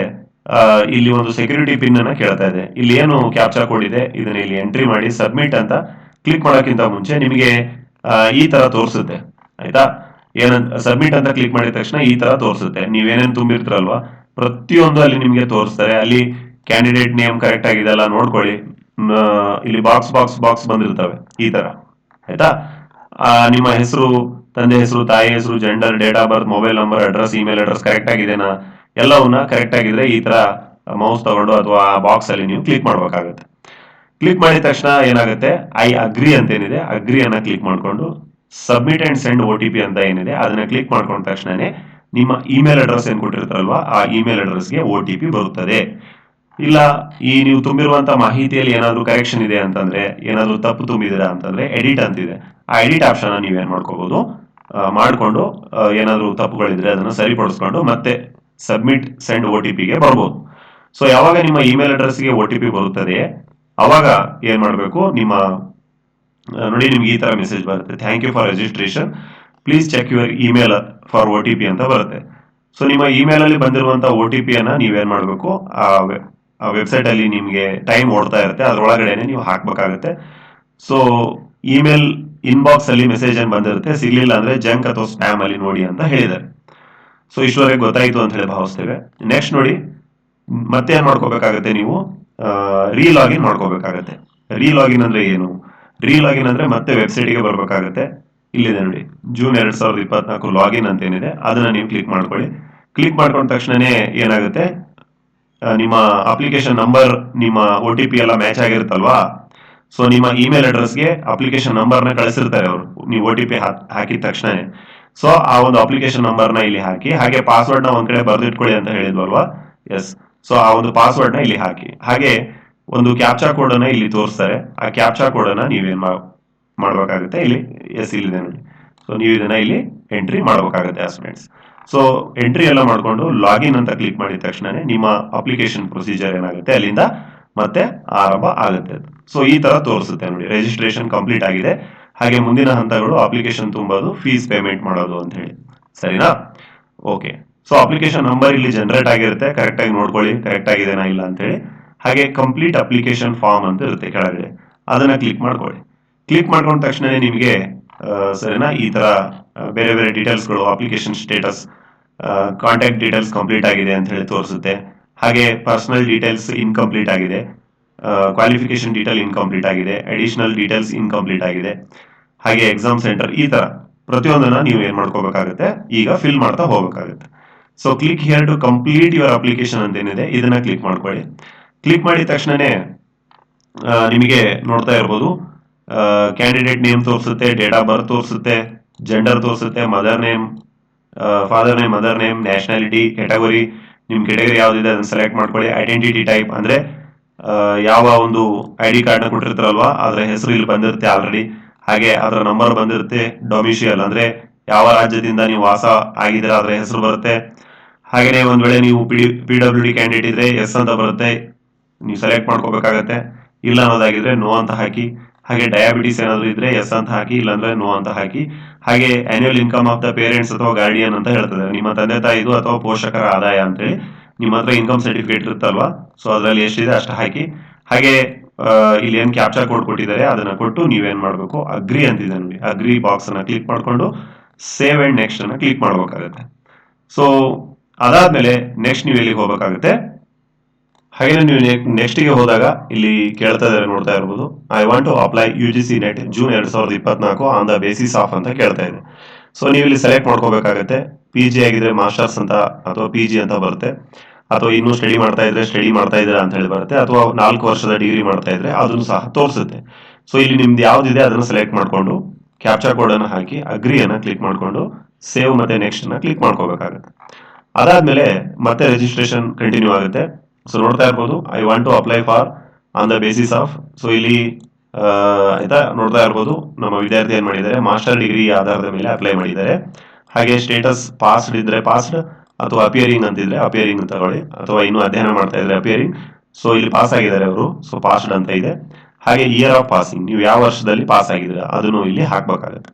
ಇಲ್ಲಿ ಒಂದು ಸೆಕ್ಯೂರಿಟಿ ಪಿನ್ ಅನ್ನ ಕೇಳ್ತಾ ಇದೆ. ಇಲ್ಲಿ ಏನು ಕ್ಯಾಪ್ಚಾ ಕೋಡ್ ಇದೆ? ಇದನ್ನ ಇಲ್ಲಿ ಎಂಟ್ರಿ ಮಾಡಿ ಸಬ್ಮಿಟ್ ಅಂತ ಕ್ಲಿಕ್ ಮಾಡೋಕ್ಕಿಂತ ಮುಂಚೆ ನಿಮಗೆ ಈ ತರ ತೋರಿಸುತ್ತೆ. ಆಯ್ತಾ? ಏನಂತ ಸಬ್ಮಿಟ್ ಅಂತ ಕ್ಲಿಕ್ ಮಾಡಿದ ತಕ್ಷಣ ಈ ತರ ತೋರಿಸುತ್ತೆ. ನೀವೇನೇನ್ ತುಂಬಿರ್ತೀರಲ್ವಾ? ಪ್ರತಿಯೊಂದು ಅಲ್ಲಿ ನಿಮಗೆ ತೋರಿಸ್ತಾರೆ. ಅಲ್ಲಿ ಕ್ಯಾಂಡಿಡೇಟ್ ನೇಮ್ ಕರೆಕ್ಟ್ ಆಗಿದೆಲ್ಲ ನೋಡ್ಕೊಳ್ಳಿ. ಇಲ್ಲಿ ಬಾಕ್ಸ್ ಬಾಕ್ಸ್ ಬಾಕ್ಸ್ ಬಂದಿರ್ತವೆ. ಈ ತರ. ಆಯ್ತಾ? ನಿಮ್ಮ ಹೆಸರು, ತಂದೆ ಹೆಸರು, ತಾಯಿ ಹೆಸರು gender date of birth mobile number address email address correct ಆಗಿದೆನಾ? ಎಲ್ಲವನ್ನ ಕರೆಕ್ಟ್ ಆಗಿದ್ರೆ ಈ ತರ ಮೌಸ್ ತಗೊಂಡು ಅಥವಾ ಆ ಬಾಕ್ಸ್ ಅಲ್ಲಿ ನೀವು ಕ್ಲಿಕ್ ಮಾಡಬೇಕಾಗುತ್ತೆ. ಕ್ಲಿಕ್ ಮಾಡಿದ ತಕ್ಷಣ ಏನಾಗುತ್ತೆ? ಐ ಅಗ್ರಿ ಅಂತ ಏನಿದೆ ಅಗ್ರಿ ಅನ್ನ ಕ್ಲಿಕ್ ಮಾಡ್ಕೊಂಡು submit and send O T P ಅಂತ ಏನಿದೆ, ಅದನ್ನ ಕ್ಲಿಕ್ ಮಾಡ್ಕೊಂಡ ತಕ್ಷಣನೇ ನಿಮ್ಮ ಇಮೇಲ್ ಅಡ್ರೆಸ್ ಏನ್ ಕೊಟ್ಟಿರ್ತಾರಲ್ವಾ, ಆ ಇಮೇಲ್ ಅಡ್ರೆಸ್ಗೆ ಒ ಟಿ ಪಿ ಬರುತ್ತದೆ. ಇಲ್ಲ, ಈ ನೀವು ತುಂಬಿರುವಂತಹ ಮಾಹಿತಿಯಲ್ಲಿ ಏನಾದರೂ ಕರೆಕ್ಷನ್ ಇದೆ ಅಂತಂದ್ರೆ, ಏನಾದರೂ ತಪ್ಪು ತುಂಬಿದಿರಾ ಅಂತಂದ್ರೆ ಎಡಿಟ್ ಅಂತಿದೆ. ಆ ಎಡಿಟ್ ಆಪ್ಷನ್ ನೀವೇನ್ ಮಾಡ್ಕೋಬಹುದು ಮಾಡ್ಕೊಂಡು ಏನಾದ್ರೂ ತಪ್ಪುಗಳಿದ್ರೆ ಅದನ್ನ ಸರಿಪಡಿಸ್ಕೊಂಡು ಮತ್ತೆ ಸಬ್ಮಿಟ್ ಸೆಂಡ್ ಒ ಟಿ ಪಿಗೆ ಬರ್ಬೋದು. ಸೊ ಯಾವಾಗ ನಿಮ್ಮ ಇಮೇಲ್ ಅಡ್ರೆಸ್ಗೆ ಒ ಟಿ ಪಿ ಬರುತ್ತದೆ ಅವಾಗ ಏನ್ ಮಾಡಬೇಕು? ನಿಮ್ಮ ನೋಡಿ ನಿಮ್ಗೆ ಈ ತರ ಮೆಸೇಜ್ ಬರುತ್ತೆ. Thank you for registration please check your email for O T P ಅಂತ ಬರುತ್ತೆ. ಸೊ ನಿಮ್ಮ ಇಮೇಲ್ ಅಲ್ಲಿ ಬಂದಿರುವಂತಹ ಒ ಟಿ ಪಿ ಅನ್ನ ನೀವೇನ್ ಮಾಡಬೇಕು? ಆ ವೆಬ್ಸೈಟ್ ಅಲ್ಲಿ ನಿಮ್ಗೆ ಟೈಮ್ ಓಡ್ತಾ ಇರುತ್ತೆ. ಅದ್ರೊಳಗಡೆನೆ ನೀವು ಹಾಕ್ಬೇಕಾಗುತ್ತೆ. ಸೊ ಇಮೇಲ್ ಇನ್ಬಾಕ್ಸ್ ಅಲ್ಲಿ ಮೆಸೇಜ್ ಏನ್ ಬಂದಿರುತ್ತೆ? ಸಿಗ್ಲಿಲ್ಲ ಅಂದ್ರೆ ಜಂಕ್ ಅಥವಾ ಸ್ಪ್ಯಾಮ್ ಅಲ್ಲಿ ನೋಡಿ ಅಂತ ಹೇಳಿದ್ದಾರೆ. ಸೊ ಇಷ್ಟುವರೆಗೆ ಗೊತ್ತಾಯ್ತು ಅಂತ ಹೇಳಿ ಭಾವಿಸ್ತೇವೆ ನೆಕ್ಸ್ಟ್ ನೋಡಿ ಮತ್ತೆ ಏನ್ ಮಾಡ್ಕೋಬೇಕಾಗತ್ತೆ ನೀವು? ರೀ ಲಾಗಿನ್ ಮಾಡ್ಕೋಬೇಕಾಗತ್ತೆ. ರೀ ಲಾಗಿನ್ ಅಂದ್ರೆ ಏನು? ರೀ ಲಾಗಿನ್ ಅಂದ್ರೆ ಮತ್ತೆ ವೆಬ್ಸೈಟ್ಗೆ ಬರ್ಬೇಕಾಗತ್ತೆ. ಇಲ್ಲಿದೆ ನೋಡಿ. ಜೂನ್ ಎರಡ್ ಸಾವಿರದ ಇಪ್ಪತ್ನಾಲ್ಕು ಲಾಗಿನ್ ಅಂತ ಏನಿದೆ, ಅದನ್ನ ನೀವು ಕ್ಲಿಕ್ ಮಾಡ್ಕೊಳ್ಳಿ. ಕ್ಲಿಕ್ ಮಾಡ್ಕೊಂಡ ತಕ್ಷಣನೇ ಏನಾಗುತ್ತೆ? ನಿಮ್ಮ ಅಪ್ಲಿಕೇಶನ್ ನಂಬರ್ ನಿಮ್ಮ ಒ ಟಿ ಪಿ ಎಲ್ಲ ಮ್ಯಾಚ್ ಆಗಿರುತ್ತಲ್ವಾ? ಸೊ ನಿಮ್ಮ ಇಮೇಲ್ ಅಡ್ರೆಸ್ಗೆ ಅಪ್ಲಿಕೇಶನ್ ನಂಬರ್ನ ಕಳಿಸಿರ್ತಾರೆ ಅವರು. ನೀವು ಒ ಟಿ ಪಿ ಹಾಕಿದ ತಕ್ಷಣನೇ. ಸೊ ಆ ಒಂದು ಅಪ್ಲಿಕೇಶನ್ ನಂಬರ್ನ ಇಲ್ಲಿ ಹಾಕಿ, ಹಾಗೆ ಪಾಸ್ವರ್ಡ್ನ ಒಂದ್ ಕಡೆ ಬರೆದಿಟ್ಕೊಳ್ಳಿ ಅಂತ ಹೇಳಿದ್ವಲ್ವಾ ಎಸ್ ಸೊ ಆ ಒಂದು ಪಾಸ್ವರ್ಡ್ನ ಇಲ್ಲಿ ಹಾಕಿ. ಹಾಗೆ ಒಂದು ಕ್ಯಾಪ್ಚಾ ಕೋಡ್ ಅನ್ನ ಇಲ್ಲಿ ತೋರಿಸ್ತಾರೆ. ಆ ಕ್ಯಾಪ್ಚಾ ಕೋಡ್ ಅನ್ನ ನೀವೇನ್ ಮಾಡ್ಬೇಕಾಗುತ್ತೆ ಇಲ್ಲಿ? ಎಸ್ ಇಲ್ಲಿದೆ ನೋಡಿ. ಸೊ ನೀವು ಇದನ್ನ ಇಲ್ಲಿ ಎಂಟ್ರಿ ಮಾಡ್ಬೇಕಾಗುತ್ತೆ ಸ್ಟೂಡೆಂಟ್ಸ್ ಸೊ ಎಂಟ್ರಿ ಎಲ್ಲ ಮಾಡಿಕೊಂಡು ಲಾಗಿನ್ ಅಂತ ಕ್ಲಿಕ್ ಮಾಡಿದ ತಕ್ಷಣನೇ ನಿಮ್ಮ ಅಪ್ಲಿಕೇಶನ್ ಪ್ರೊಸೀಜರ್ ಏನಾಗುತ್ತೆ? ಅಲ್ಲಿಂದ ಮತ್ತೆ ಆರಂಭ ಆಗುತ್ತೆ. ಸೊ ಈ ತರ ತೋರಿಸುತ್ತೆ ನೋಡಿ. ರಿಜಿಸ್ಟ್ರೇಷನ್ ಕಂಪ್ಲೀಟ್ ಆಗಿದೆ. ಹಾಗೆ ಮುಂದಿನ ಹಂತಗಳು ಅಪ್ಲಿಕೇಶನ್ ತುಂಬೋದು ಫೀಸ್ ಪೇಮೆಂಟ್ ಮಾಡೋದು ಅಂತ ಹೇಳಿ. ಸರಿನಾ? ಓಕೆ ಸೊ ಅಪ್ಲಿಕೇಶನ್ ನಂಬರ್ ಇಲ್ಲಿ ಜನರೇಟ್ ಆಗಿರುತ್ತೆ. ಕರೆಕ್ಟ್ ಆಗಿ ನೋಡ್ಕೊಳ್ಳಿ. ಕರೆಕ್ಟ್ ಆಗಿದೆನಾ ಇಲ್ಲ ಅಂತ ಹೇಳಿ. ಹಾಗೆ ಕಂಪ್ಲೀಟ್ ಅಪ್ಲಿಕೇಶನ್ ಫಾರ್ಮ್ ಅಂತ ಇರುತ್ತೆ ಕೆಳಗಡೆ. ಅದನ್ನ ಕ್ಲಿಕ್ ಮಾಡ್ಕೊಳ್ಳಿ. ಕ್ಲಿಕ್ ಮಾಡ್ಕೊಂಡ ತಕ್ಷಣ ನಿಮಗೆ ಸರಿನಾ? ಈ ತರ ಬೇರೆ ಬೇರೆ ಡೀಟೇಲ್ಸ್ಗಳು application status contact details complete ಆಗಿದೆ ಅಂತ ಹೇಳಿ ತೋರಿಸುತ್ತೆ. ಹಾಗೆ ಪರ್ಸನಲ್ ಡೀಟೇಲ್ಸ್ ಇನ್ಕಂಪ್ಲೀಟ್ ಆಗಿದೆ. ಕ್ವಾಲಿಫಿಕೇಶನ್ ಡೀಟೇಲ್ ಇನ್ಕಂಪ್ಲೀಟ್ ಆಗಿದೆ ಅಡಿಷನಲ್ ಡೀಟೇಲ್ಸ್ ಇನ್ಕಂಪ್ಲೀಟ್ ಆಗಿದೆ. ಹಾಗೆ ಎಕ್ಸಾಮ್ ಸೆಂಟರ್ ಈ ತರ. ಪ್ರತಿಯೊಂದನ್ನ ನೀವು ಏನ್ ಮಾಡ್ಕೋಬೇಕಾಗುತ್ತೆ? ಈಗ ಫಿಲ್ ಮಾಡ್ತಾ ಹೋಗಬೇಕಾಗುತ್ತೆ. So click here to complete your application ಅಂತ ಏನಿದೆ ಇದನ್ನ ಕ್ಲಿಕ್ ಮಾಡ್ಕೊಳ್ಳಿ. ಕ್ಲಿಕ್ ಮಾಡಿದ ತಕ್ಷಣನೇ ನಿಮಗೆ ನೋಡ್ತಾ ಇರ್ಬೋದು ಕ್ಯಾಂಡಿಡೇಟ್ ನೇಮ್ ತೋರಿಸುತ್ತೆ ಡೇಟ್ ಆಫ್ ಬರ್ತ್ ತೋರಿಸುತ್ತೆ ಜೆಂಡರ್ ತೋರಿಸುತ್ತೆ mother name father name mother name nationality category ನಿಮ್ಮ ಕೆಟಗರಿ ಯಾವ್ದಿದೆ ಅದನ್ನ ಸೆಲೆಕ್ಟ್ ಮಾಡ್ಕೊಳ್ಳಿ ಐಡೆಂಟಿಟಿ ಟೈಪ್ ಅಂದ್ರೆ ಯಾವ ಒಂದು ಐ ಡಿ ಕಾರ್ಡ್ನ ಕೊಟ್ಟಿರ್ತಾರಲ್ವಾ ಅದರ ಹೆಸರು ಇಲ್ಲಿ ಬಂದಿರುತ್ತೆ ಆಲ್ರೆಡಿ ಹಾಗೆ ಅದರ ನಂಬರ್ ಬಂದಿರುತ್ತೆ ಡೊಮಿಷಿಯಲ್ ಅಂದ್ರೆ ಯಾವ ರಾಜ್ಯದಿಂದ ನೀವು ವಾಸ ಆಗಿದ್ದೀರಾ, ಅದರ ಹೆಸರು ಬರುತ್ತೆ. ಹಾಗೆಯೇ ಒಂದ್ ವೇಳೆ ನೀವು P P W D candidate ಇದ್ರೆ ಎಸ್ ಅಂತ ಬರುತ್ತೆ, ನೀವು ಸೆಲೆಕ್ಟ್ ಮಾಡ್ಕೋಬೇಕಾಗತ್ತೆ. ಇಲ್ಲ ಅನ್ನೋದಾಗಿದ್ರೆ ನೋ ಅಂತ ಹಾಕಿ, ಹಾಗೆ ಡಯಾಬಿಟಿಸ್ ಏನಾದ್ರು ಇದ್ರೆ ಎಸ್ ಅಂತ ಹಾಕಿ, ಇಲ್ಲಾಂದ್ರೆ ನೋ ಅಂತ ಹಾಕಿ. ಹಾಗೆ annual income of the parents ಅಥವಾ ಗಾರ್ಡಿಯನ್ ಅಂತ ಹೇಳ್ತದೆ ನಿಮ್ಮ ತಂದೆ ತಾಯಿದು ಅಥವಾ ಪೋಷಕರ ಆದಾಯ ಅಂತೇಳಿ. ನಿಮ್ಮ ಹತ್ರ ಇನ್ಕಮ್ ಸರ್ಟಿಫಿಕೇಟ್ ಇರುತ್ತಲ್ವಾ? ಸೊ ಅದರಲ್ಲಿ ಎಷ್ಟಿದೆ ಅಷ್ಟು ಹಾಕಿ. ಹಾಗೆ ಇಲ್ಲಿ ಏನು ಕ್ಯಾಪ್ಚರ್ ಕೋಡ್ ಕೊಟ್ಟಿದ್ದಾರೆ, ಅದನ್ನ ಕೊಟ್ಟು ನೀವೇನ್ ಮಾಡಬೇಕು? ಅಗ್ರಿ ಅಂತಿದೆ ನೋಡಿ ಅಗ್ರಿ ಬಾಕ್ಸ್ ಅನ್ನ ಕ್ಲಿಕ್ ಮಾಡ್ಕೊಂಡು ಸೇವ್ ಅಂಡ್ ನೆಕ್ಸ್ಟ್ ಅನ್ನ ಕ್ಲಿಕ್ ಮಾಡ್ಬೇಕಾಗುತ್ತೆ. ಸೊ ಅದಾದ್ಮೇಲೆ ನೆಕ್ಸ್ಟ್ ನೀವು ಎಲ್ಲಿಗೆ ಹೋಗ್ಬೇಕಾಗುತ್ತೆ? ಹಾಗೆ ನೀವು ನೆಕ್ಸ್ಟ್ಗೆ ಹೋದಾಗ, ಇಲ್ಲಿ ಕೇಳ್ತಾ ಇದ್ದಾರೆ, ನೋಡ್ತಾ ಇರ್ಬೋದು. I want to apply U G C net June ಎರಡ್ ಸಾವಿರದ ಇಪ್ಪತ್ನಾಲ್ಕು ಆನ್ ದ ಬೇಸಿಸ್ ಆಫ್ ಅಂತ ಕೇಳ್ತಾ ಇದೆ. ಸೊ ನೀವು ಇಲ್ಲಿ ಸೆಲೆಕ್ಟ್ ಮಾಡ್ಕೋಬೇಕಾಗುತ್ತೆ. ಪಿ ಜಿ ಆಗಿದ್ರೆ ಮಾಸ್ಟರ್ಸ್ ಅಂತ ಅಥವಾ ಪಿ ಜಿ ಅಂತ ಬರುತ್ತೆ. ಅಥವಾ ಇನ್ನೂ ಸ್ಟಡಿ ಮಾಡ್ತಾ ಇದ್ರೆ ಸ್ಟಡಿ ಮಾಡ್ತಾ ಇದ್ರೆ ಅಂತ ಹೇಳಿ ಬರುತ್ತೆ. ಅಥವಾ ನಾಲ್ಕು ವರ್ಷದ ಡಿಗ್ರಿ ಮಾಡ್ತಾ ಇದ್ರೆ ಅದನ್ನು ಸಹ ತೋರಿಸುತ್ತೆ. ಸೊ ಇಲ್ಲಿ ನಿಮ್ದು ಯಾವ್ದಿದೆ ಅದನ್ನು ಸೆಲೆಕ್ಟ್ ಮಾಡ್ಕೊಂಡು ಕ್ಯಾಪ್ಚರ್ ಕೋಡ್ ಅನ್ನು ಹಾಕಿ ಅಗ್ರಿಯನ್ನ ಕ್ಲಿಕ್ ಮಾಡ್ಕೊಂಡು ಸೇವ್ ಮತ್ತೆ ನೆಕ್ಸ್ಟ್ ಅನ್ನ ಕ್ಲಿಕ್ ಮಾಡ್ಕೋಬೇಕಾಗುತ್ತೆ. ಅದಾದ್ಮೇಲೆ ಮತ್ತೆ ರಿಜಿಸ್ಟ್ರೇಷನ್ ಕಂಟಿನ್ಯೂ ಆಗುತ್ತೆ. ಸೊ ನೋಡ್ತಾ ಇರ್ಬೋದು I want to apply for on the basis of so ಇಲ್ಲಿ ಆಯ್ತಾ? ನೋಡ್ತಾ ಇರ್ಬೋದು, ನಮ್ಮ ವಿದ್ಯಾರ್ಥಿ ಏನ್ ಮಾಡಿದ್ದಾರೆ? ಮಾಸ್ಟರ್ ಡಿಗ್ರಿ ಆಧಾರದ ಮೇಲೆ ಅಪ್ಲೈ ಮಾಡಿದ್ದಾರೆ. ಹಾಗೆ ಸ್ಟೇಟಸ್ ಪಾಸ್ಡ್ ಇದ್ರೆ ಪಾಸ್ಡ್ ಅಥವಾ ಅಪಿಯರಿಂಗ್ ಅಂತಿದ್ರೆ ಅಪಿಯರಿಂಗ್ ತಗೊಳ್ಳಿ ಅಥವಾ ಇನ್ನು ಅಧ್ಯಯನ ಮಾಡ್ತಾ ಇದ್ರೆ ಅಪಿಯರಿಂಗ್ ಸೊ ಇಲ್ಲಿ ಪಾಸ್ ಆಗಿದ್ದಾರೆ ಅವರು. ಸೊ ಪಾಸ್ಡ್ ಅಂತ ಇದೆ. ಹಾಗೆ ಇಯರ್ ಆಫ್ ಪಾಸಿಂಗ್ ನೀವು ಯಾವ ವರ್ಷದಲ್ಲಿ ಪಾಸ್ ಆಗಿದ್ರೆ ಅದನ್ನು ಇಲ್ಲಿ ಹಾಕ್ಬೇಕಾಗತ್ತೆ.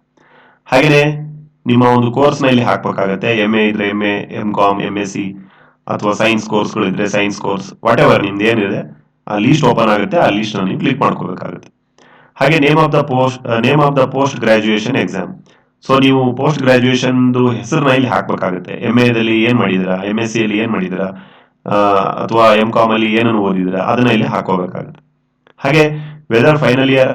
ಹಾಗೆಯೇ ನಿಮ್ಮ ಒಂದು ಕೋರ್ಸ್ನ ಇಲ್ಲಿ ಹಾಕ್ಬೇಕಾಗತ್ತೆ. ಎಂ ಎ ಇದ್ರೆ M A M com M S C ಅಥವಾ ಸೈನ್ಸ್ ಕೋರ್ಸ್ಗಳು ಇದ್ರೆ ಸೈನ್ಸ್ ಕೋರ್ಸ್ ವಾಟ್ ಎವರ್ ನಿಮ್ದು ಏನಿದೆ, ಆ ಲೀಸ್ಟ್ ಓಪನ್ ಆಗುತ್ತೆ. ಆ ಲೀಸ್ಟ್ ನೀವು ಕ್ಲಿಕ್ ಮಾಡ್ಕೋಬೇಕಾಗುತ್ತೆ. ಹಾಗೆ name of the post name of the post graduation exam so ನೀವು ಪೋಸ್ಟ್ ಗ್ರಾಜುಯೇಷನ್ ಹೆಸರನ್ನ ಇಲ್ಲಿ ಹಾಕ್ಬೇಕಾಗುತ್ತೆ. ಎಂ ಎದಲ್ಲಿ ಏನ್ ಮಾಡಿದಿರಾ ಎಂ ಎಸ್ ಸಿ ಅಲ್ಲಿ ಏನ್ ಮಾಡಿದಿರಾ ಅಥವಾ ಎಂ ಕಾಮ್ ಅಲ್ಲಿ ಏನನ್ನು ಓದಿದಿರಾ ಅದನ್ನ ಇಲ್ಲಿ ಹಾಕೋಬೇಕಾಗುತ್ತೆ ಹಾಗೆ ವೆದರ್ ಫೈನಲ್ ಇಯರ್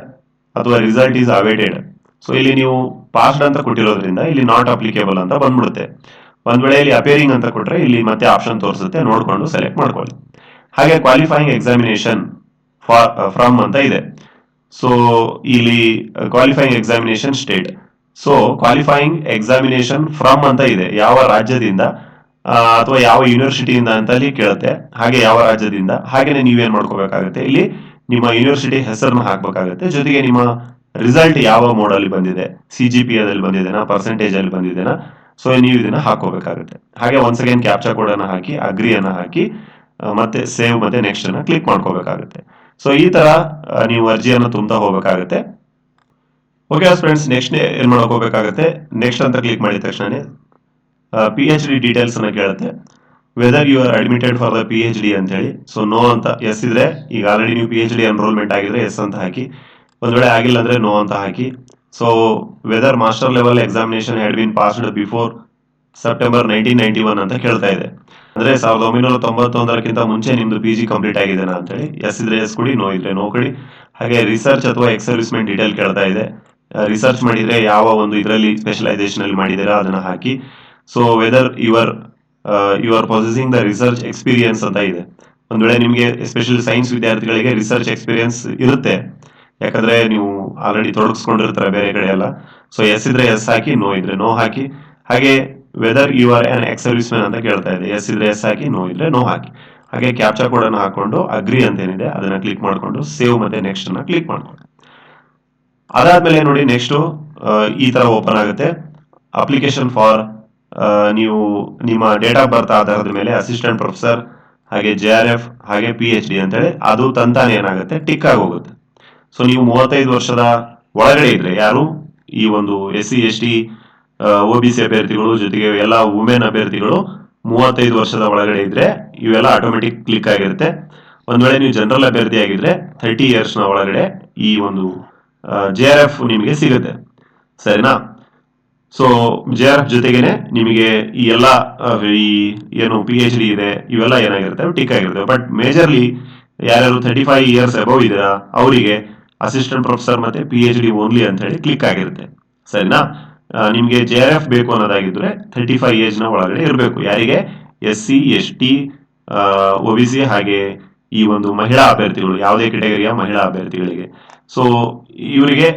ಅಥವಾ ರಿಸಲ್ಟ್ ಈಸ್ ಅವೇಟೆಡ್ ಸೊ ಇಲ್ಲಿ ನೀವು ಪಾಸ್ಡ್ ಅಂತ ಕೊಟ್ಟಿರೋದ್ರಿಂದ ಇಲ್ಲಿ ನಾಟ್ ಅಪ್ಲಿಕೇಬಲ್ ಅಂತ ಬಂದ್ಬಿಡುತ್ತೆ. ಒಂದ್ ವೇಳೆ ಇಲ್ಲಿ ಅಪೇರಿಂಗ್ ಅಂತ ಕೊಟ್ರೆ ಇಲ್ಲಿ ಮತ್ತೆ ಆಪ್ಷನ್ ತೋರಿಸುತ್ತೆ. ನೋಡ್ಕೊಂಡು ಸೆಲೆಕ್ಟ್ ಮಾಡ್ಕೊಳ್ಳಿ. ಹಾಗೆ ಕ್ವಾಲಿಫೈಯಿಂಗ್ ಎಕ್ಸಾಮಿನೇಷನ್ ಫ್ರಮ್ ಅಂತ ಇದೆ. ಸೊ ಇಲ್ಲಿ qualifying examination state so qualifying examination from ಅಂತ ಇದೆ. ಯಾವ ರಾಜ್ಯದಿಂದ ಅಥವಾ ಯಾವ ಯೂನಿವರ್ಸಿಟಿಯಿಂದ ಅಂತ ಅಲ್ಲಿ ಕೇಳುತ್ತೆ. ಹಾಗೆ ಯಾವ ರಾಜ್ಯದಿಂದ ಹಾಗೆ ನೀವೇನ್ ಮಾಡ್ಕೋಬೇಕಾಗುತ್ತೆ. ಇಲ್ಲಿ ನಿಮ್ಮ ಯೂನಿವರ್ಸಿಟಿ ಹೆಸರನ್ನ ಹಾಕ್ಬೇಕಾಗುತ್ತೆ. ಜೊತೆಗೆ ನಿಮ್ಮ ರಿಸಲ್ಟ್ ಯಾವ ಮೋಡ್ ಅಲ್ಲಿ ಬಂದಿದೆ. ಸಿ ಜಿ ಪಿ ಅಲ್ಲಿ ಬಂದಿದೆನಾ ಪರ್ಸೆಂಟೇಜ್ ಅಲ್ಲಿ ಬಂದಿದೆನಾ. ಸೊ ನೀವು ಇದನ್ನ ಹಾಕೋಬೇಕಾಗುತ್ತೆ ಹಾಗೆ ಒನ್ಸ್ ಅಗೇನ್ ಕ್ಯಾಪ್ಚರ್ ಕೋಡ್ ಅನ್ನ ಹಾಕಿ ಅಗ್ರಿಯನ್ನ ಹಾಕಿ ಮತ್ತೆ ಸೇವ್ ಮತ್ತೆ ನೆಕ್ಸ್ಟ್ ಅನ್ನ ಕ್ಲಿಕ್ ಮಾಡ್ಕೋಬೇಕಾಗುತ್ತೆ. ಸೊ ಈ ತರ ನೀವು ಅರ್ಜಿಯನ್ನು ತುಂಬ್ತಾ ಹೋಗ್ಬೇಕಾಗುತ್ತೆ. ಓಕೆ ಫ್ರೆಂಡ್ಸ್ ನೆಕ್ಸ್ಟ್ ಏನು ಮಾಡೋಕೆ ಹೋಗಬೇಕಾಗುತ್ತೆ? ನೆಕ್ಸ್ಟ್ ಅಂತ ಕ್ಲಿಕ್ ಮಾಡಿದ ತಕ್ಷಣ ಪಿ ಎಚ್ ಡಿ ಡೀಟೇಲ್ಸ್ ಅನ್ನ ಕೇಳುತ್ತೆ. Whether you are admitted for the P H D ಅಂತ ಹೇಳಿ ಸೊ ನೋ ಅಂತ ಎಸ್ ಇದ್ರೆ, ಈಗ ಆಲ್ರೆಡಿ ನೀವು ಪಿ ಎಚ್ ಡಿ ಎನ್ರೋಲ್ಮೆಂಟ್ ಆಗಿದ್ರೆ ಎಸ್ ಅಂತ ಹಾಕಿ. ಒಂದ್ ವೇಳೆ ಆಗಿಲ್ಲ ಅಂದ್ರೆ ನೋ ಅಂತ ಹಾಕಿ. So whether master level examination had been passed before September nineteen ninety one ಅಂತ ಕೇಳ್ತಾ ಇದೆ. ಅಂದ್ರೆ ಸಾವಿರದ ಒಂಬೈನೂರ ತೊಂಬತ್ತೊಂದರಕ್ಕಿಂತ ಮುಂಚೆ ನಿಮ್ದು ಪಿ ಜಿ ಕಂಪ್ಲೀಟ್ ಆಗಿದೆನಾ ಅಂತ ಹೇಳಿ. ಎಸ್ ಇದ್ರೆ ಎಸ್ ಕೊಡಿ ನೋ ಇದ್ರೆ ನೋ ಕೊಡಿ. ಹಾಗೆ ರಿಸರ್ಚ್ ಅಥವಾ ಎಕ್ಸರ್ವಿಸ್ಮೆಂಟ್ ಡೀಟೇಲ್ ಕೇಳ್ತಾ ಇದೆ. ರಿಸರ್ಚ್ ಮಾಡಿದ್ರೆ ಯಾವ ಒಂದು ಇದರಲ್ಲಿ ಸ್ಪೆಷಲೈಸೇಷನ್ ಅಲ್ಲಿ ಮಾಡಿದ್ದೀರಾ ಅದನ್ನ ಹಾಕಿ. So whether your you are possessing the research experience ಅಂತ ಇದೆ. ಒಂದು ವೇಳೆ ನಿಮಗೆ ಎಸ್ಪೆಷಲಿ ಸೈನ್ಸ್ ವಿದ್ಯಾರ್ಥಿಗಳಿಗೆ ರಿಸರ್ಚ್ ಎಕ್ಸ್ಪೀರಿಯನ್ಸ್ ಇರುತ್ತೆ. ಯಾಕಂದ್ರೆ ನೀವು ಆಲ್ರೆಡಿ ತೊಡಗಿಸ್ಕೊಂಡಿರ್ತಾರೆ ಬೇರೆ ಕಡೆ ಎಲ್ಲ. ಸೊ ಎಸ್ ಇದ್ರೆ ಎಸ್ ಹಾಕಿ ನೋ ಇದ್ರೆ ನೋ ಹಾಕಿ. ಹಾಗೆ whether you are an ex man ಅಂತ ಕೇಳ್ತಾ ಇದೆ. ಎಸ್ ಇದ್ರೆ ಎಸ್ ಹಾಕಿ ನೋ ಇದ್ರೆ ನೋ ಹಾಕಿ. ಹಾಗೆ ಕ್ಯಾಪ್ಚಾ ಕೋಡ್ ಅನ್ನು ಹಾಕೊಂಡು ಅಗ್ರಿ ಅಂತ ಏನಿದೆ, ಅದನ್ನ ಕ್ಲಿಕ್ ಮಾಡ್ಕೊಂಡು ಸೇವ್ ಮತ್ತೆ ನೆಕ್ಸ್ಟ್ ಅನ್ನ ಕ್ಲಿಕ್ ಮಾಡ್ಕೊಂಡು. ಅದಾದ್ಮೇಲೆ ನೋಡಿ ನೆಕ್ಸ್ಟ್ ಈ ತರ ಓಪನ್ ಆಗುತ್ತೆ. ಅಪ್ಲಿಕೇಶನ್ ಫಾರ್ ನೀವು ನಿಮ್ಮ ಡೇಟ್ ಆಫ್ ಬರ್ತ್ ಆಧಾರದ ಮೇಲೆ ಅಸಿಸ್ಟೆಂಟ್ ಪ್ರೊಫೆಸರ್ ಹಾಗೆ ಜೆ ಆರ್ ಎಫ್ ಹಾಗೆ ಪಿ ಎಚ್ ಡಿ ಅಂತೇಳಿ ಅದು ತಂತಾನೆ ಏನಾಗುತ್ತೆ? ಟಿಕ್ ಹೋಗುತ್ತೆ. ಸೊ ನೀವು ಮೂವತ್ತೈದು ವರ್ಷದ ಒಳಗಡೆ ಇದ್ರೆ ಯಾರು? ಈ ಒಂದು S C S T O B C ಅಭ್ಯರ್ಥಿಗಳು, ಜೊತೆಗೆ ಎಲ್ಲ ವುಮೆನ್ ಅಭ್ಯರ್ಥಿಗಳು ಮೂವತ್ತೈದು ವರ್ಷದ ಒಳಗಡೆ ಇದ್ರೆ ಇವೆಲ್ಲ ಆಟೋಮೆಟಿಕ್ ಕ್ಲಿಕ್ ಆಗಿರುತ್ತೆ. ಒಂದ್ ವೇಳೆ ನೀವು ಜನರಲ್ ಅಭ್ಯರ್ಥಿ ಆಗಿದ್ರೆ ಥರ್ಟಿ ಇಯರ್ಸ್ನ ಒಳಗಡೆ ಈ ಒಂದು ಜೆ ಆರ್ ಎಫ್ ನಿಮಗೆ ಸಿಗುತ್ತೆ. ಸರಿನಾ? ಸೊ ಜೆ ಆರ್ ಎಫ್ ಜೊತೆಗೇನೆ ನಿಮಗೆ ಈ ಎಲ್ಲ ಈ ಏನು ಪಿ ಎಚ್ ಡಿ ಇದೆ, ಇವೆಲ್ಲ ಏನಾಗಿರುತ್ತೆ? ಟಿಕ್ ಆಗಿರುತ್ತೆ. ಬಟ್ ಮೇಜರ್ಲಿ ಯಾರ್ಯಾರು ತರ್ಟಿ ಫೈವ್ ಇಯರ್ಸ್ ಅಬೌವ್ ಇದೆಯಾ ಅವರಿಗೆ ಅಸಿಸ್ಟೆಂಟ್ ಪ್ರೊಫೆಸರ್ ಮತ್ತೆ ಪಿ ಎಚ್ ಡಿ ಓನ್ಲಿ ಅಂತ ಹೇಳಿ ಕ್ಲಿಕ್ ಆಗಿರುತ್ತೆ. ಸರಿನಾ? ನಿಮಗೆ ಜೆ ಆರ್ ಎಫ್ ಬೇಕು ಅನ್ನೋದಾಗಿದ್ರೆ ಥರ್ಟಿ ಫೈವ್ ಏಜ್ನ ಒಳಗಡೆ ಇರಬೇಕು. ಯಾರಿಗೆ? S C S T O B C ಹಾಗೆ ಈ ಒಂದು ಮಹಿಳಾ ಅಭ್ಯರ್ಥಿಗಳು, ಯಾವುದೇ ಕೆಟಗರಿಯ ಮಹಿಳಾ ಅಭ್ಯರ್ಥಿಗಳಿಗೆ. ಸೊ ಇವರಿಗೆ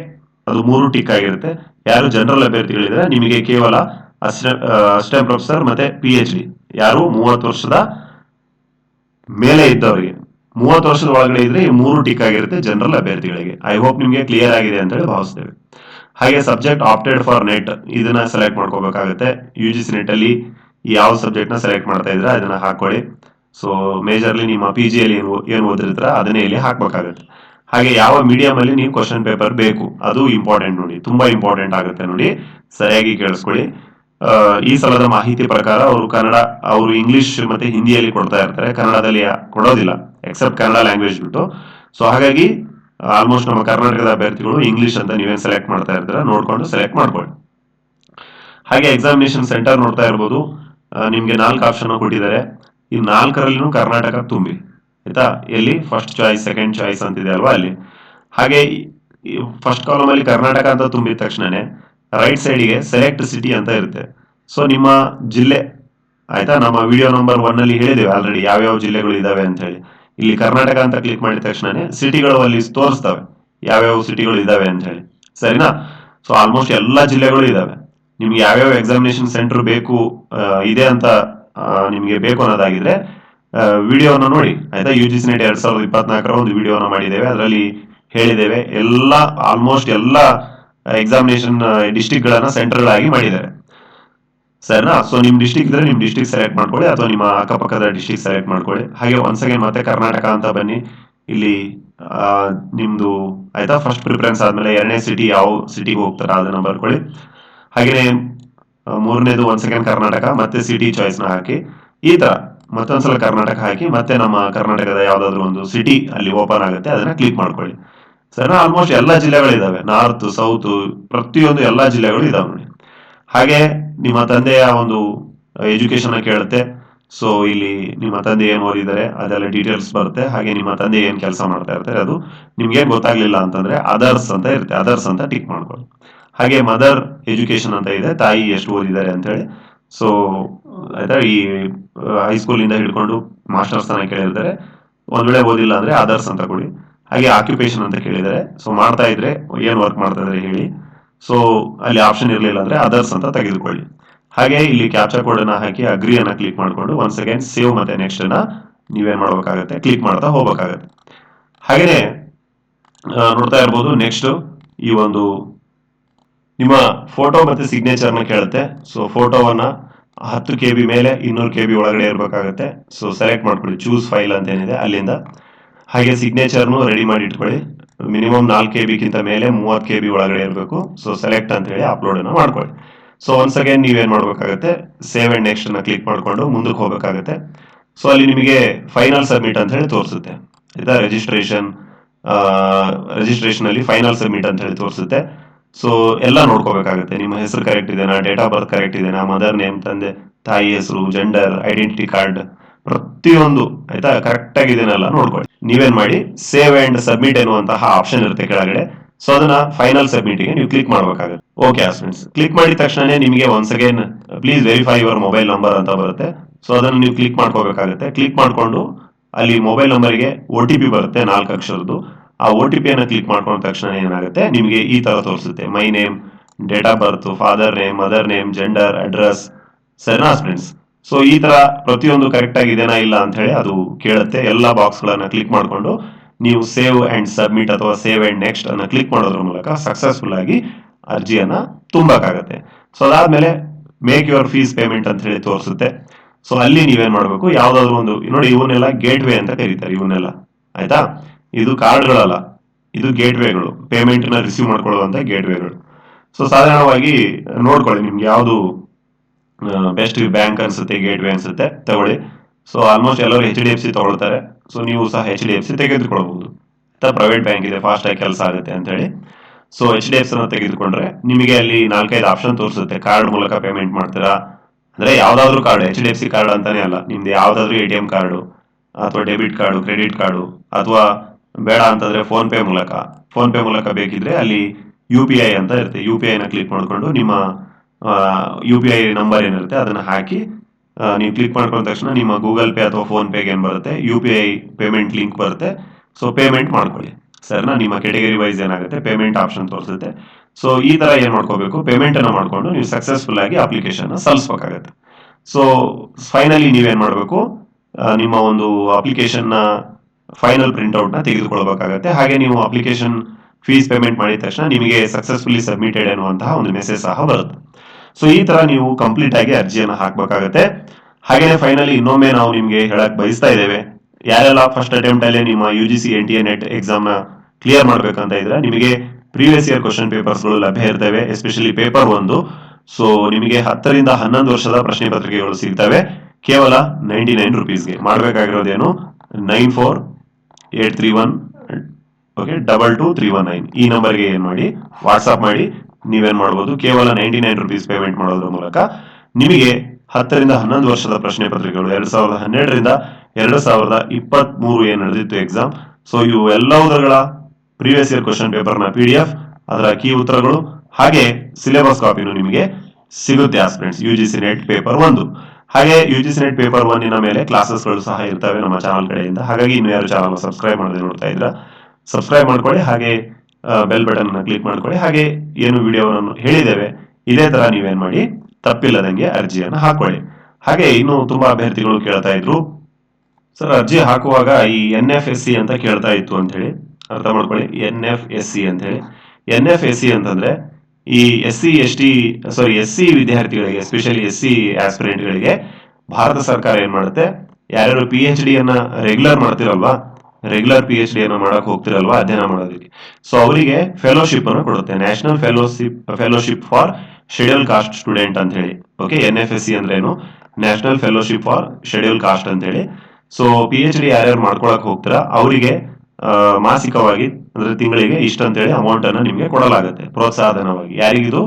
ಅದು ಮೂರು ಟಿಕ್ ಆಗಿರುತ್ತೆ. ಯಾರು ಜನರಲ್ ಅಭ್ಯರ್ಥಿಗಳಿದ್ರೆ ನಿಮಗೆ ಕೇವಲ ಅಸಿಸ್ಟೆಂಟ್ ಪ್ರೊಫೆಸರ್ ಮತ್ತೆ ಪಿ ಎಚ್ ಡಿ ಯಾರು ಮೂವತ್ತು ವರ್ಷದ ಮೇಲೆ ಇದ್ದವರಿಗೆ. ಮೂವತ್ತು ವರ್ಷದ ಒಳಗಡೆ ಇದ್ರೆ ಈ ಮೂರು ಟಿಕ್ ಆಗಿರುತ್ತೆ ಜನರಲ್ ಅಭ್ಯರ್ಥಿಗಳಿಗೆ. ಐ ಹೋಪ್ ನಿಮಗೆ ಕ್ಲಿಯರ್ ಆಗಿದೆ ಅಂತ ಹೇಳಿ ಭಾವಿಸ್ತೇವೆ. ಹಾಗೆ ಸಬ್ಜೆಕ್ಟ್ ಆಪ್ಟೆಡ್ ಫಾರ್ ನೆಟ್ ಇದನ್ನ ಸೆಲೆಕ್ಟ್ ಮಾಡ್ಕೋಬೇಕಾಗುತ್ತೆ. ಯು ಜಿ ಸಿ ನೆಟ್ ಅಲ್ಲಿ ಯಾವ ಸಬ್ಜೆಕ್ಟ್ನ ಸೆಲೆಕ್ಟ್ ಮಾಡ್ತಾ ಇದ್ರೆ ಅದನ್ನ ಹಾಕೊಳ್ಳಿ. ಸೊ ಮೇಜರ್ಲಿ ನಿಮ್ಮ ಪಿ ಜಿಯಲ್ಲಿ ಏನು ಏನು ಓದಿರ್ತೀರ ಅದನ್ನೇ ಇಲ್ಲಿ ಹಾಕ್ಬೇಕಾಗುತ್ತೆ. ಹಾಗೆ ಯಾವ ಮೀಡಿಯಂ ಅಲ್ಲಿ ನೀವು ಕ್ವಶನ್ ಪೇಪರ್ ಬೇಕು, ಅದು ಇಂಪಾರ್ಟೆಂಟ್ ನೋಡಿ, ತುಂಬಾ ಇಂಪಾರ್ಟೆಂಟ್ ಆಗುತ್ತೆ ನೋಡಿ. ಸರಿಯಾಗಿ ಕೇಳಿಸ್ಕೊಳ್ಳಿ. ಈ ಸಲದ ಮಾಹಿತಿ ಪ್ರಕಾರ ಅವರು ಕನ್ನಡ, ಅವರು ಇಂಗ್ಲಿಷ್ ಮತ್ತೆ ಹಿಂದಿಯಲ್ಲಿ ಕೊಡ್ತಾ ಇರ್ತಾರೆ. ಕನ್ನಡದಲ್ಲಿ ಕೊಡೋದಿಲ್ಲ ಎಕ್ಸೆಪ್ಟ್ ಕನ್ನಡ ಲ್ಯಾಂಗ್ವೇಜ್ ಬಿಟ್ಟು. ಸೊ ಹಾಗಾಗಿ ಆಲ್ಮೋಸ್ಟ್ ನಮ್ಮ ಕರ್ನಾಟಕದ ಅಭ್ಯರ್ಥಿಗಳು ಇಂಗ್ಲಿಷ್ ಅಂತ ನೀವೇನು ಸೆಲೆಕ್ಟ್ ಮಾಡ್ತಾ ಇರ್ತೀರ, ನೋಡ್ಕೊಂಡು ಸೆಲೆಕ್ಟ್ ಮಾಡ್ಕೊಳ್ಳಿ. ಹಾಗೆ ಎಕ್ಸಾಮಿನೇಷನ್ ಸೆಂಟರ್ ನೋಡ್ತಾ ಇರ್ಬೋದು. ನಿಮಗೆ ನಾಲ್ಕು ಆಪ್ಷನ್ ಕೊಟ್ಟಿದ್ದಾರೆ. ಈ ನಾಲ್ಕರಲ್ಲಿನೂ ಕರ್ನಾಟಕ ತುಂಬಿ. ಆಯ್ತಾ? ಎಲ್ಲಿ? ಫಸ್ಟ್ ಚಾಯ್ಸ್ ಸೆಕೆಂಡ್ ಚಾಯ್ಸ್ ಅಂತಿದೆ ಅಲ್ವಾ ಅಲ್ಲಿ? ಹಾಗೆ ಫಸ್ಟ್ ಕಾಲಮ್ ಅಲ್ಲಿ ಕರ್ನಾಟಕ ಅಂತ ತುಂಬಿದ ತಕ್ಷಣನೇ ರೈಟ್ ಸೈಡಿಗೆ ಸೆಲೆಕ್ಟ್ ಸಿಟಿ ಅಂತ ಇರುತ್ತೆ. ಸೊ ನಿಮ್ಮ ಜಿಲ್ಲೆ, ಆಯ್ತಾ? ನಮ್ಮ ವಿಡಿಯೋ ನಂಬರ್ ಒನ್ ಅಲ್ಲಿ ಹೇಳಿದ್ದೇವೆ ಆಲ್ರೆಡಿ ಯಾವ್ಯಾವ ಜಿಲ್ಲೆಗಳು ಇದಾವೆ ಅಂತ ಹೇಳಿ. ಇಲ್ಲಿ ಕರ್ನಾಟಕ ಅಂತ ಕ್ಲಿಕ್ ಮಾಡಿದ ತಕ್ಷಣನೇ ಸಿಟಿಗಳು ಅಲ್ಲಿ ತೋರಿಸ್ತವೆ ಯಾವ್ಯಾವ ಸಿಟಿಗಳು ಇದಾವೆ ಅಂತ ಹೇಳಿ. ಸರಿನಾ? ಸೊ ಆಲ್ಮೋಸ್ಟ್ ಎಲ್ಲಾ ಜಿಲ್ಲೆಗಳು ಇದಾವೆ. ನಿಮ್ಗೆ ಯಾವ್ಯಾವ ಎಕ್ಸಾಮಿನೇಷನ್ ಸೆಂಟರ್ ಬೇಕು ಇದೆ ಅಂತ ನಿಮ್ಗೆ ಬೇಕು ಅನ್ನೋದಾಗಿದ್ರೆ ವಿಡಿಯೋನ ನೋಡಿ. ಆಯ್ತಾ? ಯು ಜಿ ಸಿ ನೆಟ್ ಎರಡ್ ಸಾವಿರದ ಇಪ್ಪತ್ನಾಲ್ಕರ ಒಂದು ವಿಡಿಯೋನ ಮಾಡಿದ್ದೇವೆ. ಅದರಲ್ಲಿ ಹೇಳಿದ್ದೇವೆ. ಎಲ್ಲ ಆಲ್ಮೋಸ್ಟ್ ಎಲ್ಲ ಎಕ್ಸಾಮಿನೇಷನ್ ಡಿಸ್ಟಿಕ್ ಗಳನ್ನ ಸೆಂಟರ್ ಆಗಿ ಮಾಡಿದ್ದಾರೆ. ಸರಿನಾ? ಸೊ ನಿಮ್ ಡಿಸ್ಟಿಕ್ ಇದ್ರೆ ನಿಮ್ ಡಿಸ್ಟಿಕ್ ಸೆಲೆಕ್ಟ್ ಮಾಡ್ಕೊಳ್ಳಿ, ಅಥವಾ ನಿಮ್ಮ ಅಕ್ಕಪಕ್ಕದ ಡಿಸ್ಟಿಕ್ ಸೆಲೆಕ್ಟ್ ಮಾಡ್ಕೊಳ್ಳಿ. ಹಾಗೆ ಒನ್ಸ್ ಅಗೇನ್ ಮತ್ತೆ ಕರ್ನಾಟಕ ಅಂತ ಬನ್ನಿ. ಇಲ್ಲಿ ನಿಮ್ದು, ಆಯ್ತಾ? ಫಸ್ಟ್ ಪ್ರಿಫರೆನ್ಸ್ ಆದ್ಮೇಲೆ ಎರಡನೇ ಸಿಟಿ ಯಾವ ಸಿಟಿಗೆ ಹೋಗ್ತಾರ ಅದನ್ನ ಬರ್ಕೊಳ್ಳಿ. ಹಾಗೇನೆ ಮೂರನೇದು ಒನ್ಸ್ ಸೆಕೆಂಡ್ ಕರ್ನಾಟಕ, ಮತ್ತೆ ಸಿಟಿ ಚಾಯ್ಸ್ನ ಹಾಕಿ. ಈ ತರ. ಮತ್ತೊಂದ್ಸಲ ಕರ್ನಾಟಕ ಹಾಕಿ ಮತ್ತೆ ನಮ್ಮ ಕರ್ನಾಟಕದ ಯಾವ್ದಾದ್ರು ಒಂದು ಸಿಟಿ ಅಲ್ಲಿ ಓಪನ್ ಆಗುತ್ತೆ, ಅದನ್ನ ಕ್ಲಿಕ್ ಮಾಡ್ಕೊಳ್ಳಿ. ಸರ್ ಆಲ್ಮೋಸ್ಟ್ ಎಲ್ಲ ಜಿಲ್ಲೆಗಳಿದಾವೆ. ನಾರ್ತ್ ಸೌತ್ ಪ್ರತಿಯೊಂದು ಎಲ್ಲ ಜಿಲ್ಲೆಗಳು ಇದಾವೆ ನೋಡಿ. ಹಾಗೆ ನಿಮ್ಮ ತಂದೆಯ ಒಂದು ಎಜುಕೇಶನ್ ಕೇಳುತ್ತೆ. ಸೊ ಇಲ್ಲಿ ನಿಮ್ಮ ತಂದೆ ಏನು ಓದಿದ್ದಾರೆ, ಅದೆಲ್ಲ ಡೀಟೇಲ್ಸ್ ಬರುತ್ತೆ. ಹಾಗೆ ನಿಮ್ಮ ತಂದೆ ಏನು ಕೆಲಸ ಮಾಡ್ತಾ ಇರ್ತಾರೆ, ಅದು ನಿಮ್ಗೆ ಗೊತ್ತಾಗ್ಲಿಲ್ಲ ಅಂತಂದ್ರೆ ಅದರ್ಸ್ ಅಂತ ಇರುತ್ತೆ. ಅದರ್ಸ್ ಅಂತ ಟಿಕ್ ಮಾಡ್ಕೊಳ್ಳಿ. ಹಾಗೆ ಮದರ್ ಎಜುಕೇಶನ್ ಅಂತ ಇದೆ. ತಾಯಿ ಎಷ್ಟು ಓದಿದ್ದಾರೆ ಅಂತ ಹೇಳಿ ಸೊ ಆಯ್ತಾ, ಈ ಹೈಸ್ಕೂಲ್ ಇಂದ ಹಿಡ್ಕೊಂಡು ಮಾಸ್ಟರ್ಸ್ ತನಕ ಕೇಳಿರ್ತಾರೆ. ಒಂದ್ ವೇಳೆ ಓದಿಲ್ಲ ಅಂದ್ರೆ ಅದರ್ಸ್ ಅಂತ ಕೊಡಿ. ಹಾಗೆ ಆಕ್ಯುಪೇಷನ್ ಅಂತ ಕೇಳಿದ್ದಾರೆ. ಸೊ ಮಾಡ್ತಾ ಇದ್ರೆ ಏನ್ ವರ್ಕ್ ಮಾಡ್ತಾ ಇದ್ರೆ ಹೇಳಿ. ಸೊ ಅಲ್ಲಿ ಆಪ್ಷನ್ ಇರಲಿಲ್ಲ ಅಂದ್ರೆ ಅದರ್ಸ್ ಅಂತ ತೆಗೆದುಕೊಳ್ಳಿ. ಹಾಗೆ ಇಲ್ಲಿ ಕ್ಯಾಪ್ಚರ್ ಕೋಡ್ ಅನ್ನ ಹಾಕಿ ಅಗ್ರಿ ಅನ್ನ ಕ್ಲಿಕ್ ಮಾಡಿಕೊಂಡು ಒನ್ ಸೆಕೆಂಡ್ ಸೇವ್ ಮತ್ತೆ ನೆಕ್ಸ್ಟ್ ಅನ್ನ ನೀವೇನ್ ಮಾಡ್ಬೇಕಾಗತ್ತೆ ಕ್ಲಿಕ್ ಮಾಡ್ತಾ ಹೋಗ್ಬೇಕಾಗತ್ತೆ. ಹಾಗೇನೆ ನೋಡ್ತಾ ಇರ್ಬೋದು ನೆಕ್ಸ್ಟ್ ಈ ಒಂದು ನಿಮ್ಮ ಫೋಟೋ ಮತ್ತೆ ಸಿಗ್ನೇಚರ್ನ ಕೇಳುತ್ತೆ. ಸೊ ಫೋಟೋವನ್ನ ಹತ್ತು ಕೆ ಬಿ ಮೇಲೆ ಇನ್ನೂರು ಕೆ ಬಿ ಒಳಗಡೆ ಇರಬೇಕಾಗುತ್ತೆ. ಸೊ ಸೆಲೆಕ್ಟ್ ಮಾಡ್ಕೊಳ್ಳಿ. ಚೂಸ್ ಫೈಲ್ ಅಂತ ಏನಿದೆ ಅಲ್ಲಿಂದ. ಹಾಗೆ ಸಿಗ್ನೇಚರ್ನು ರೆಡಿ ಮಾಡಿ ಇಟ್ಕೊಳ್ಳಿ. ಮಿನಿಮಮ್ ನಾಲ್ಕು ಕೆ ಬಿಗಿಂತ ಮೇಲೆ ಮೂವತ್ತು ಕೆ ಬಿ ಒಳಗಡೆ ಇರಬೇಕು. ಸೊ ಸೆಲೆಕ್ಟ್ ಅಂತ ಹೇಳಿ ಅಪ್ಲೋಡ್ ಅನ್ನ ಮಾಡ್ಕೊಳ್ಳಿ. ಸೊ ಒನ್ಸ್ ಅಗೇನ್ ನೀವೇನು ಮಾಡಬೇಕಾಗುತ್ತೆ? ಸೇವ್ ಅಂಡ್ ನೆಕ್ಸ್ಟ್ ಅನ್ನು ಕ್ಲಿಕ್ ಮಾಡಿಕೊಂಡು ಮುಂದಕ್ಕೆ ಹೋಗ್ಬೇಕಾಗುತ್ತೆ. ಸೊ ಅಲ್ಲಿ ನಿಮಗೆ ಫೈನಲ್ ಸಬ್ಮಿಟ್ ಅಂತ ಹೇಳಿ ತೋರಿಸುತ್ತೆ. ಆಯ್ತಾ ರಿಜಿಸ್ಟ್ರೇಷನ್ ರಿಜಿಸ್ಟ್ರೇಷನಲ್ಲಿ ಫೈನಲ್ ಸಬ್ಮಿಟ್ ಅಂತ ಹೇಳಿ ತೋರಿಸುತ್ತೆ. ಸೊ ಎಲ್ಲ ನೋಡ್ಕೋಬೇಕಾಗುತ್ತೆ. ನಿಮ್ಮ ಹೆಸರು ಕರೆಕ್ಟ್ ಇದೆನಾ ಡೇಟ್ ಆಫ್ ಬರ್ತ್ ಕರೆಕ್ಟ್ ಇದೆನಾ ಮದರ್ ನೇಮ್ ತಂದೆ, ತಾಯಿ ಹೆಸರು ಜೆಂಡರ್ ಐಡೆಂಟಿಟಿ ಕಾರ್ಡ್ ಪ್ರತಿಯೊಂದು ಆಯ್ತಾ? ಕರೆಕ್ಟ್ ಆಗಿದೆನಲ್ಲ ನೋಡ್ಕೊಳ್ಳಿ. ನೀವೇನ್ ಮಾಡಿ? ಸೇವ್ ಅಂಡ್ ಸಬ್ಮಿಟ್ ಎನ್ನುವಂತಹ ಆಪ್ಷನ್ ಇರುತ್ತೆ ಕೆಳಗಡೆ. ಸೊ ಅದನ್ನ ಫೈನಲ್ ಸಬ್ಮಿಟ್ಗೆ ನೀವು ಕ್ಲಿಕ್ ಮಾಡ್ಬೇಕಾಗುತ್ತೆ. ಓಕೆ ಫ್ರೆಂಡ್ಸ್ ಕ್ಲಿಕ್ ಮಾಡಿದ ತಕ್ಷಣ ನಿಮಗೆ once again please verify your mobile number ಅಂತ ಬರುತ್ತೆ. ಸೊ ಅದನ್ನ ನೀವು ಕ್ಲಿಕ್ ಮಾಡ್ಕೋಬೇಕಾಗುತ್ತೆ. ಕ್ಲಿಕ್ ಮಾಡ್ಕೊಂಡು ಅಲ್ಲಿ ಮೊಬೈಲ್ ನಂಬರ್ಗೆ ಒ ಟಿ ಪಿ ಬರುತ್ತೆ ನಾಲ್ಕು ಅಕ್ಷರದ್ದು. ಆ ಒ ಟಿ ಪಿಯನ್ನು ಕ್ಲಿಕ್ ಮಾಡ್ಕೊಂಡ ತಕ್ಷಣ ಏನಾಗುತ್ತೆ? ನಿಮಗೆ ಈ ಥರ ತೋರಿಸುತ್ತೆ. My name date of birth father name mother name gender address ಸರಿನಾ ಫ್ರೆಂಡ್ಸ್ ಸೊ ಈ ಥರ ಪ್ರತಿಯೊಂದು ಕರೆಕ್ಟ್ ಆಗಿದೆನಾ ಇಲ್ಲ ಅಂತ ಹೇಳಿ ಅದು ಕೇಳುತ್ತೆ. ಎಲ್ಲ ಬಾಕ್ಸ್ಗಳನ್ನು ಕ್ಲಿಕ್ ಮಾಡಿಕೊಂಡು ನೀವು ಸೇವ್ ಆ್ಯಂಡ್ ಸಬ್ಮಿಟ್ ಅಥವಾ ಸೇವ್ ಆ್ಯಂಡ್ ನೆಕ್ಸ್ಟ್ ಅನ್ನು ಕ್ಲಿಕ್ ಮಾಡೋದ್ರ ಮೂಲಕ ಸಕ್ಸಸ್ಫುಲ್ ಆಗಿ ಅರ್ಜಿಯನ್ನು ತುಂಬಕ್ಕಾಗತ್ತೆ ಸೊ ಅದಾದಮೇಲೆ ಮೇಕ್ ಯುವರ್ ಫೀಸ್ ಪೇಮೆಂಟ್ ಅಂತ ಹೇಳಿ ತೋರಿಸುತ್ತೆ. ಸೊ ಅಲ್ಲಿ ನೀವೇನು ಮಾಡಬೇಕು? ಯಾವುದಾದ್ರು ಒಂದು, ನೋಡಿ, ಇವನ್ನೆಲ್ಲ ಗೇಟ್ ವೇ ಅಂತ ಕರೀತಾರೆ, ಇವನ್ನೆಲ್ಲ. ಆಯ್ತಾ? ಇದು ಕಾರ್ಡ್ಗಳಲ್ಲ, ಇದು ಗೇಟ್ ವೇಗಳು ಪೇಮೆಂಟ್ನ ರಿಸೀವ್ ಮಾಡ್ಕೊಳ್ಳುವಂತ ಗೇಟ್ ವೇಗಳು ಸೊ ಸಾಧಾರಣವಾಗಿ ನೋಡ್ಕೊಳ್ಳಿ ನಿಮ್ಗೆ ಯಾವುದು ಬೆಸ್ಟ್ ಬ್ಯಾಂಕ್ ಅನ್ಸುತ್ತೆ ಗೇಟ್ ವೇ ಅನ್ಸುತ್ತೆ, ತಗೊಳ್ಳಿ. ಸೊ ಆಲ್ಮೋಸ್ಟ್ ಎಲ್ಲರೂ ಎಚ್ ಡಿ ಎಫ್ ಸಿ ತಗೊಳ್ತಾರೆ. ಸೊ ನೀವು ಸಹ ಎಚ್ ಡಿ ಎಫ್ ಸಿ ತೆಗೆದುಕೊಳ್ಬಹುದು. ಅಥವಾ ಪ್ರೈವೇಟ್ ಬ್ಯಾಂಕ್ ಇದೆ ಫಾಸ್ಟ್ ಆಗಿ ಕೆಲಸ ಆಗುತ್ತೆ ಅಂತ ಹೇಳಿ ಸೊ ಎಚ್ ಡಿ ಎಫ್ ಸಿನ ತೆಗೆದುಕೊಂಡ್ರೆ ನಿಮಗೆ ಅಲ್ಲಿ ನಾಲ್ಕೈದು ಆಪ್ಷನ್ ತೋರಿಸುತ್ತೆ. ಕಾರ್ಡ್ ಮೂಲಕ ಪೇಮೆಂಟ್ ಮಾಡ್ತೀರಾ? ಅಂದ್ರೆ ಯಾವ್ದಾದ್ರು card H D F C card ಅಂತಾನೆ ಅಲ್ಲ. ನಿಮ್ದು ಯಾವ್ದಾದ್ರು ಎ ಟಿ ಎಂ ಕಾರ್ಡು, ಅಥವಾ ಡೆಬಿಟ್ ಕಾರ್ಡು ಕ್ರೆಡಿಟ್ ಕಾರ್ಡು, ಅಥವಾ ಬೇಡ ಅಂತಂದ್ರೆ ಫೋನ್ ಪೇ ಮೂಲಕ. ಫೋನ್ ಪೇ ಮೂಲಕ ಬೇಕಿದ್ರೆ ಅಲ್ಲಿ ಯು ಪಿ ಐ ಅಂತ ಇರುತ್ತೆ. ಯು ಪಿ ಐನ ಕ್ಲಿಕ್ ಮಾಡಿಕೊಂಡು ನಿಮ್ಮ ಯು ಪಿ ಐ ನಂಬರ್ ಏನಿರುತ್ತೆ ಅದನ್ನ ಹಾಕಿ ನೀವು ಕ್ಲಿಕ್ ಮಾಡ್ಕೊಂಡ ತಕ್ಷಣ ನಿಮ್ಮ ಗೂಗಲ್ ಪೇ ಅಥವಾ ಫೋನ್ ಪೇಗೆ ಏನ್ ಬರುತ್ತೆ? U P I payment link ಬರುತ್ತೆ. ಸೊ ಪೇಮೆಂಟ್ ಮಾಡ್ಕೊಳ್ಳಿ. ಸರ್ನ ನಿಮ್ಮ ಕೆಟಗರಿ ವೈಸ್ ಏನಾಗುತ್ತೆ? ಪೇಮೆಂಟ್ ಆಪ್ಷನ್ ತೋರಿಸುತ್ತೆ. ಸೊ ಈ ತರ ಏನು ಮಾಡ್ಕೋಬೇಕು? ಪೇಮೆಂಟ್ ಮಾಡಿಕೊಂಡು ನೀವು ಸಕ್ಸಸ್ಫುಲ್ ಆಗಿ ಅಪ್ಲಿಕೇಶನ್ ಸಲ್ಲಿಸಬೇಕಾಗತ್ತೆ ಸೊ ಫೈನಲಿ ನೀವೇನು ಮಾಡಬೇಕು? ನಿಮ್ಮ ಒಂದು ಅಪ್ಲಿಕೇಶನ್ನ ಫೈನಲ್ ಪ್ರಿಂಟ್ಔಟ್ನ ತೆಗೆದುಕೊಳ್ಬೇಕಾಗತ್ತೆ. ಹಾಗೆ ನೀವು ಅಪ್ಲಿಕೇಶನ್ ಫೀಸ್ ಪೇಮೆಂಟ್ ಮಾಡಿದ ತಕ್ಷಣ ನಿಮಗೆ ಸಕ್ಸಸ್ಫುಲಿ ಸಬ್ಮಿಟೆಡ್ ಅನ್ನುವಂತಹ ಒಂದು ಮೆಸೇಜ್ ಸಹ ಬರುತ್ತೆ. ಸೊ ಈ ತರ ನೀವು ಕಂಪ್ಲೀಟ್ ಆಗಿ ಅರ್ಜಿಯನ್ನು ಹಾಕಬೇಕಾಗತ್ತೆ. ಹಾಗೆಯೇ ಫೈನಲಿ ಇನ್ನೊಮ್ಮೆ ನಾವು ನಿಮಗೆ ಹೇಳಕ್ ಬಯಸ್ತಾ ಇದ್ದೇವೆ. ಯಾರೆಲ್ಲ ಫಸ್ಟ್ ಅಟೆಂಪ್ಟ್ ಅಲ್ಲಿ ನಿಮ್ಮ U G C N T A NET ಎಕ್ಸಾಮ್ನ clear ಮಾಡ್ಬೇಕಂತ ಇದ್ರೆ ನಿಮಗೆ ಪ್ರೀವಿಯಸ್ ಇಯರ್ ಕ್ವಶನ್ ಪೇಪರ್ಸ್ಗಳು ಲಭ್ಯ ಇರ್ತವೆ ಎಸ್ಪೆಷಲಿ ಪೇಪರ್ ಒಂದು. ಸೊ ನಿಮಗೆ ಹತ್ತರಿಂದ ಹನ್ನೊಂದು ವರ್ಷದ ಪ್ರಶ್ನೆ ಪತ್ರಿಕೆಗಳು ಸಿಗ್ತವೆ. ಕೇವಲ ನೈಂಟಿ ನೈನ್ ರುಪೀಸ್ಗೆ ಮಾಡಬೇಕಾಗಿರೋದೇನು? Nine four eight three one okay double two three one nine ಈ ನಂಬರ್ಗೆ ಏನು ಮಾಡಿ? ವಾಟ್ಸಪ್ ಮಾಡಿ. ನೀವೇನು ಮಾಡ್ಬೋದು? ಕೇವಲ ನೈಂಟಿ ನೈನ್ ರುಪೀಸ್ ಪೇಮೆಂಟ್ ಮಾಡೋದ್ರ ಮೂಲಕ ನಿಮಗೆ ಹತ್ತರಿಂದ ಹನ್ನೊಂದು ವರ್ಷದ ಪ್ರಶ್ನೆ ಪತ್ರಿಕೆಗಳು ಎರಡು ಸಾವಿರದ ಹನ್ನೆರಡರಿಂದ ಎರಡು ಸಾವಿರದ ಇಪ್ಪತ್ತ್ ಮೂರು ಏನ್ ನಡೆದಿತ್ತು ಎಕ್ಸಾಮ್ ಸೊ ಇವು ಎಲ್ಲವುದರಗಳ ಪ್ರೀವಿಯಸ್ ಇಯರ್ ಕ್ವಶನ್ ಪೇಪರ್ನ ಪಿ ಡಿ ಎಫ್ ಅದರ ಕೀ ಉತ್ತರಗಳು, ಹಾಗೆ ಸಿಲೆಬಸ್ ಕಾಪಿನೂ ನಿಮಗೆ ಸಿಗುತ್ತೆ aspirants U G C NET paper ಒಂದು. ಹಾಗೆ ಯು ಜಿ ನೆಟ್ ಪೇಪರ್ ಒನ್ನಿನ ಮೇಲೆ ಕ್ಲಾಸಸ್ಗಳು ಸಹ ಇರ್ತವೆ ನಮ್ಮ ಚಾನಲ್ ಕಡೆಯಿಂದ. ಹಾಗಾಗಿ ಇನ್ನು ಯಾರು ಚಾನಲ್ ಸಬ್ಸ್ಕ್ರೈಬ್ ಮಾಡದೆ ನೋಡ್ತಾ ಇದ್ರ, ಸಬ್ಸ್ಕ್ರೈಬ್ ಮಾಡ್ಕೊಳ್ಳಿ, ಹಾಗೆ ಬೆಲ್ ಬಟನ್ ಕ್ಲಿಕ್ ಮಾಡ್ಕೊಳ್ಳಿ, ಹಾಗೆ ಏನು ವಿಡಿಯೋವನ್ನು ಹೇಳಿದ್ದೇವೆ, ಇದೇ ತರ ನೀವೇನ್ ಮಾಡಿ, ತಪ್ಪಿಲ್ಲದಂಗೆ ಅರ್ಜಿಯನ್ನು ಹಾಕೊಳ್ಳಿ. ಹಾಗೆ ಇನ್ನು ತುಂಬಾ ಅಭ್ಯರ್ಥಿಗಳು ಕೇಳ್ತಾ ಇದ್ರು. ಸರ್, ಅರ್ಜಿ ಹಾಕುವಾಗ ಈ ಎನ್ ಎಫ್ ಎಸ್ ಸಿ ಅಂತ ಕೇಳ್ತಾ ಇತ್ತು ಅಂತ ಹೇಳಿ ಅರ್ಥ ಮಾಡ್ಕೊಳ್ಳಿ ಎನ್ ಎಫ್ ಎಸ್ ಸಿ ಅಂತ ಹೇಳಿ ಎನ್ ಎಫ್ ಎಸ್ ಸಿ ಅಂತಂದ್ರೆ ಈ S C S T sorry S C ವಿದ್ಯಾರ್ಥಿಗಳಿಗೆ ಎಸ್ಪೆಷಲಿ ಎಸ್ ಸಿ ಆಸ್ಪಿರೆಂಟ್ಗಳಿಗೆ ಭಾರತ ಸರ್ಕಾರ ಏನ್ ಮಾಡುತ್ತೆ? ಯಾರ್ಯಾರು ಪಿ ಎಚ್ ಡಿ ಅನ್ನ ರೆಗ್ಯುಲರ್ ಮಾಡ್ತಿರಲ್ವಾ? ರೆಗ್ಯುಲರ್ ಪಿ ಎಚ್ ಡಿ ಅನ್ನ ಮಾಡಕ್ ಹೋಗ್ತಿರಲ್ವಾ? ಅಧ್ಯಯನ ಮಾಡೋದಕ್ಕೆ. ಸೊ ಅವರಿಗೆ ಫೆಲೋಶಿಪ್ ಅನ್ನು ಕೊಡುತ್ತೆ. National fellowship fellowship for schedule caste student ಅಂತ ಹೇಳಿ okay N F S C ಅಂದ್ರೆ ಏನು? National fellowship for schedule caste ಅಂತ ಹೇಳಿ ಸೊ ಪಿ ಎಚ್ ಡಿ ಯಾರ್ಯಾರು ಮಾಡ್ಕೊಳಕ್ ಹೋಗ್ತಾರ? ಅವರಿಗೆ ಮಾಸಿಕವಾಗಿ, ಅಂದ್ರೆ ತಿಂಗಳಿಗೆ ಇಷ್ಟ ಅಂತ ಹೇಳಿ ಅಮೌಂಟ್ ಅನ್ನ ನಿಮಗೆ ಕೊಡಲಾಗುತ್ತೆ, ಪ್ರೋತ್ಸಾಹಧನವಾಗಿ. ಯಾರಿಗಿದು?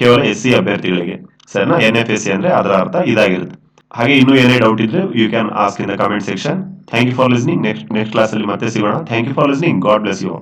ಕೇವಲ ಎಸ್ ಸಿ ಅಭ್ಯರ್ಥಿಗಳಿಗೆ. ಸರಿನಾ? ಎನ್ ಎಫ್ ಎಸ್ ಸಿ ಅಂದ್ರೆ ಅದರ ಅರ್ಥ ಇದಾಗಿರುತ್ತೆ. ಹಾಗೆ ಇನ್ನೂ ಏನೇ ಡೌಟ್ ಇದ್ರೆ you can ask in the comment section thank you for listening next next class ಅಲ್ಲಿ ಮತ್ತೆ ಸಿಗೋಣ. Thank you for listening God bless you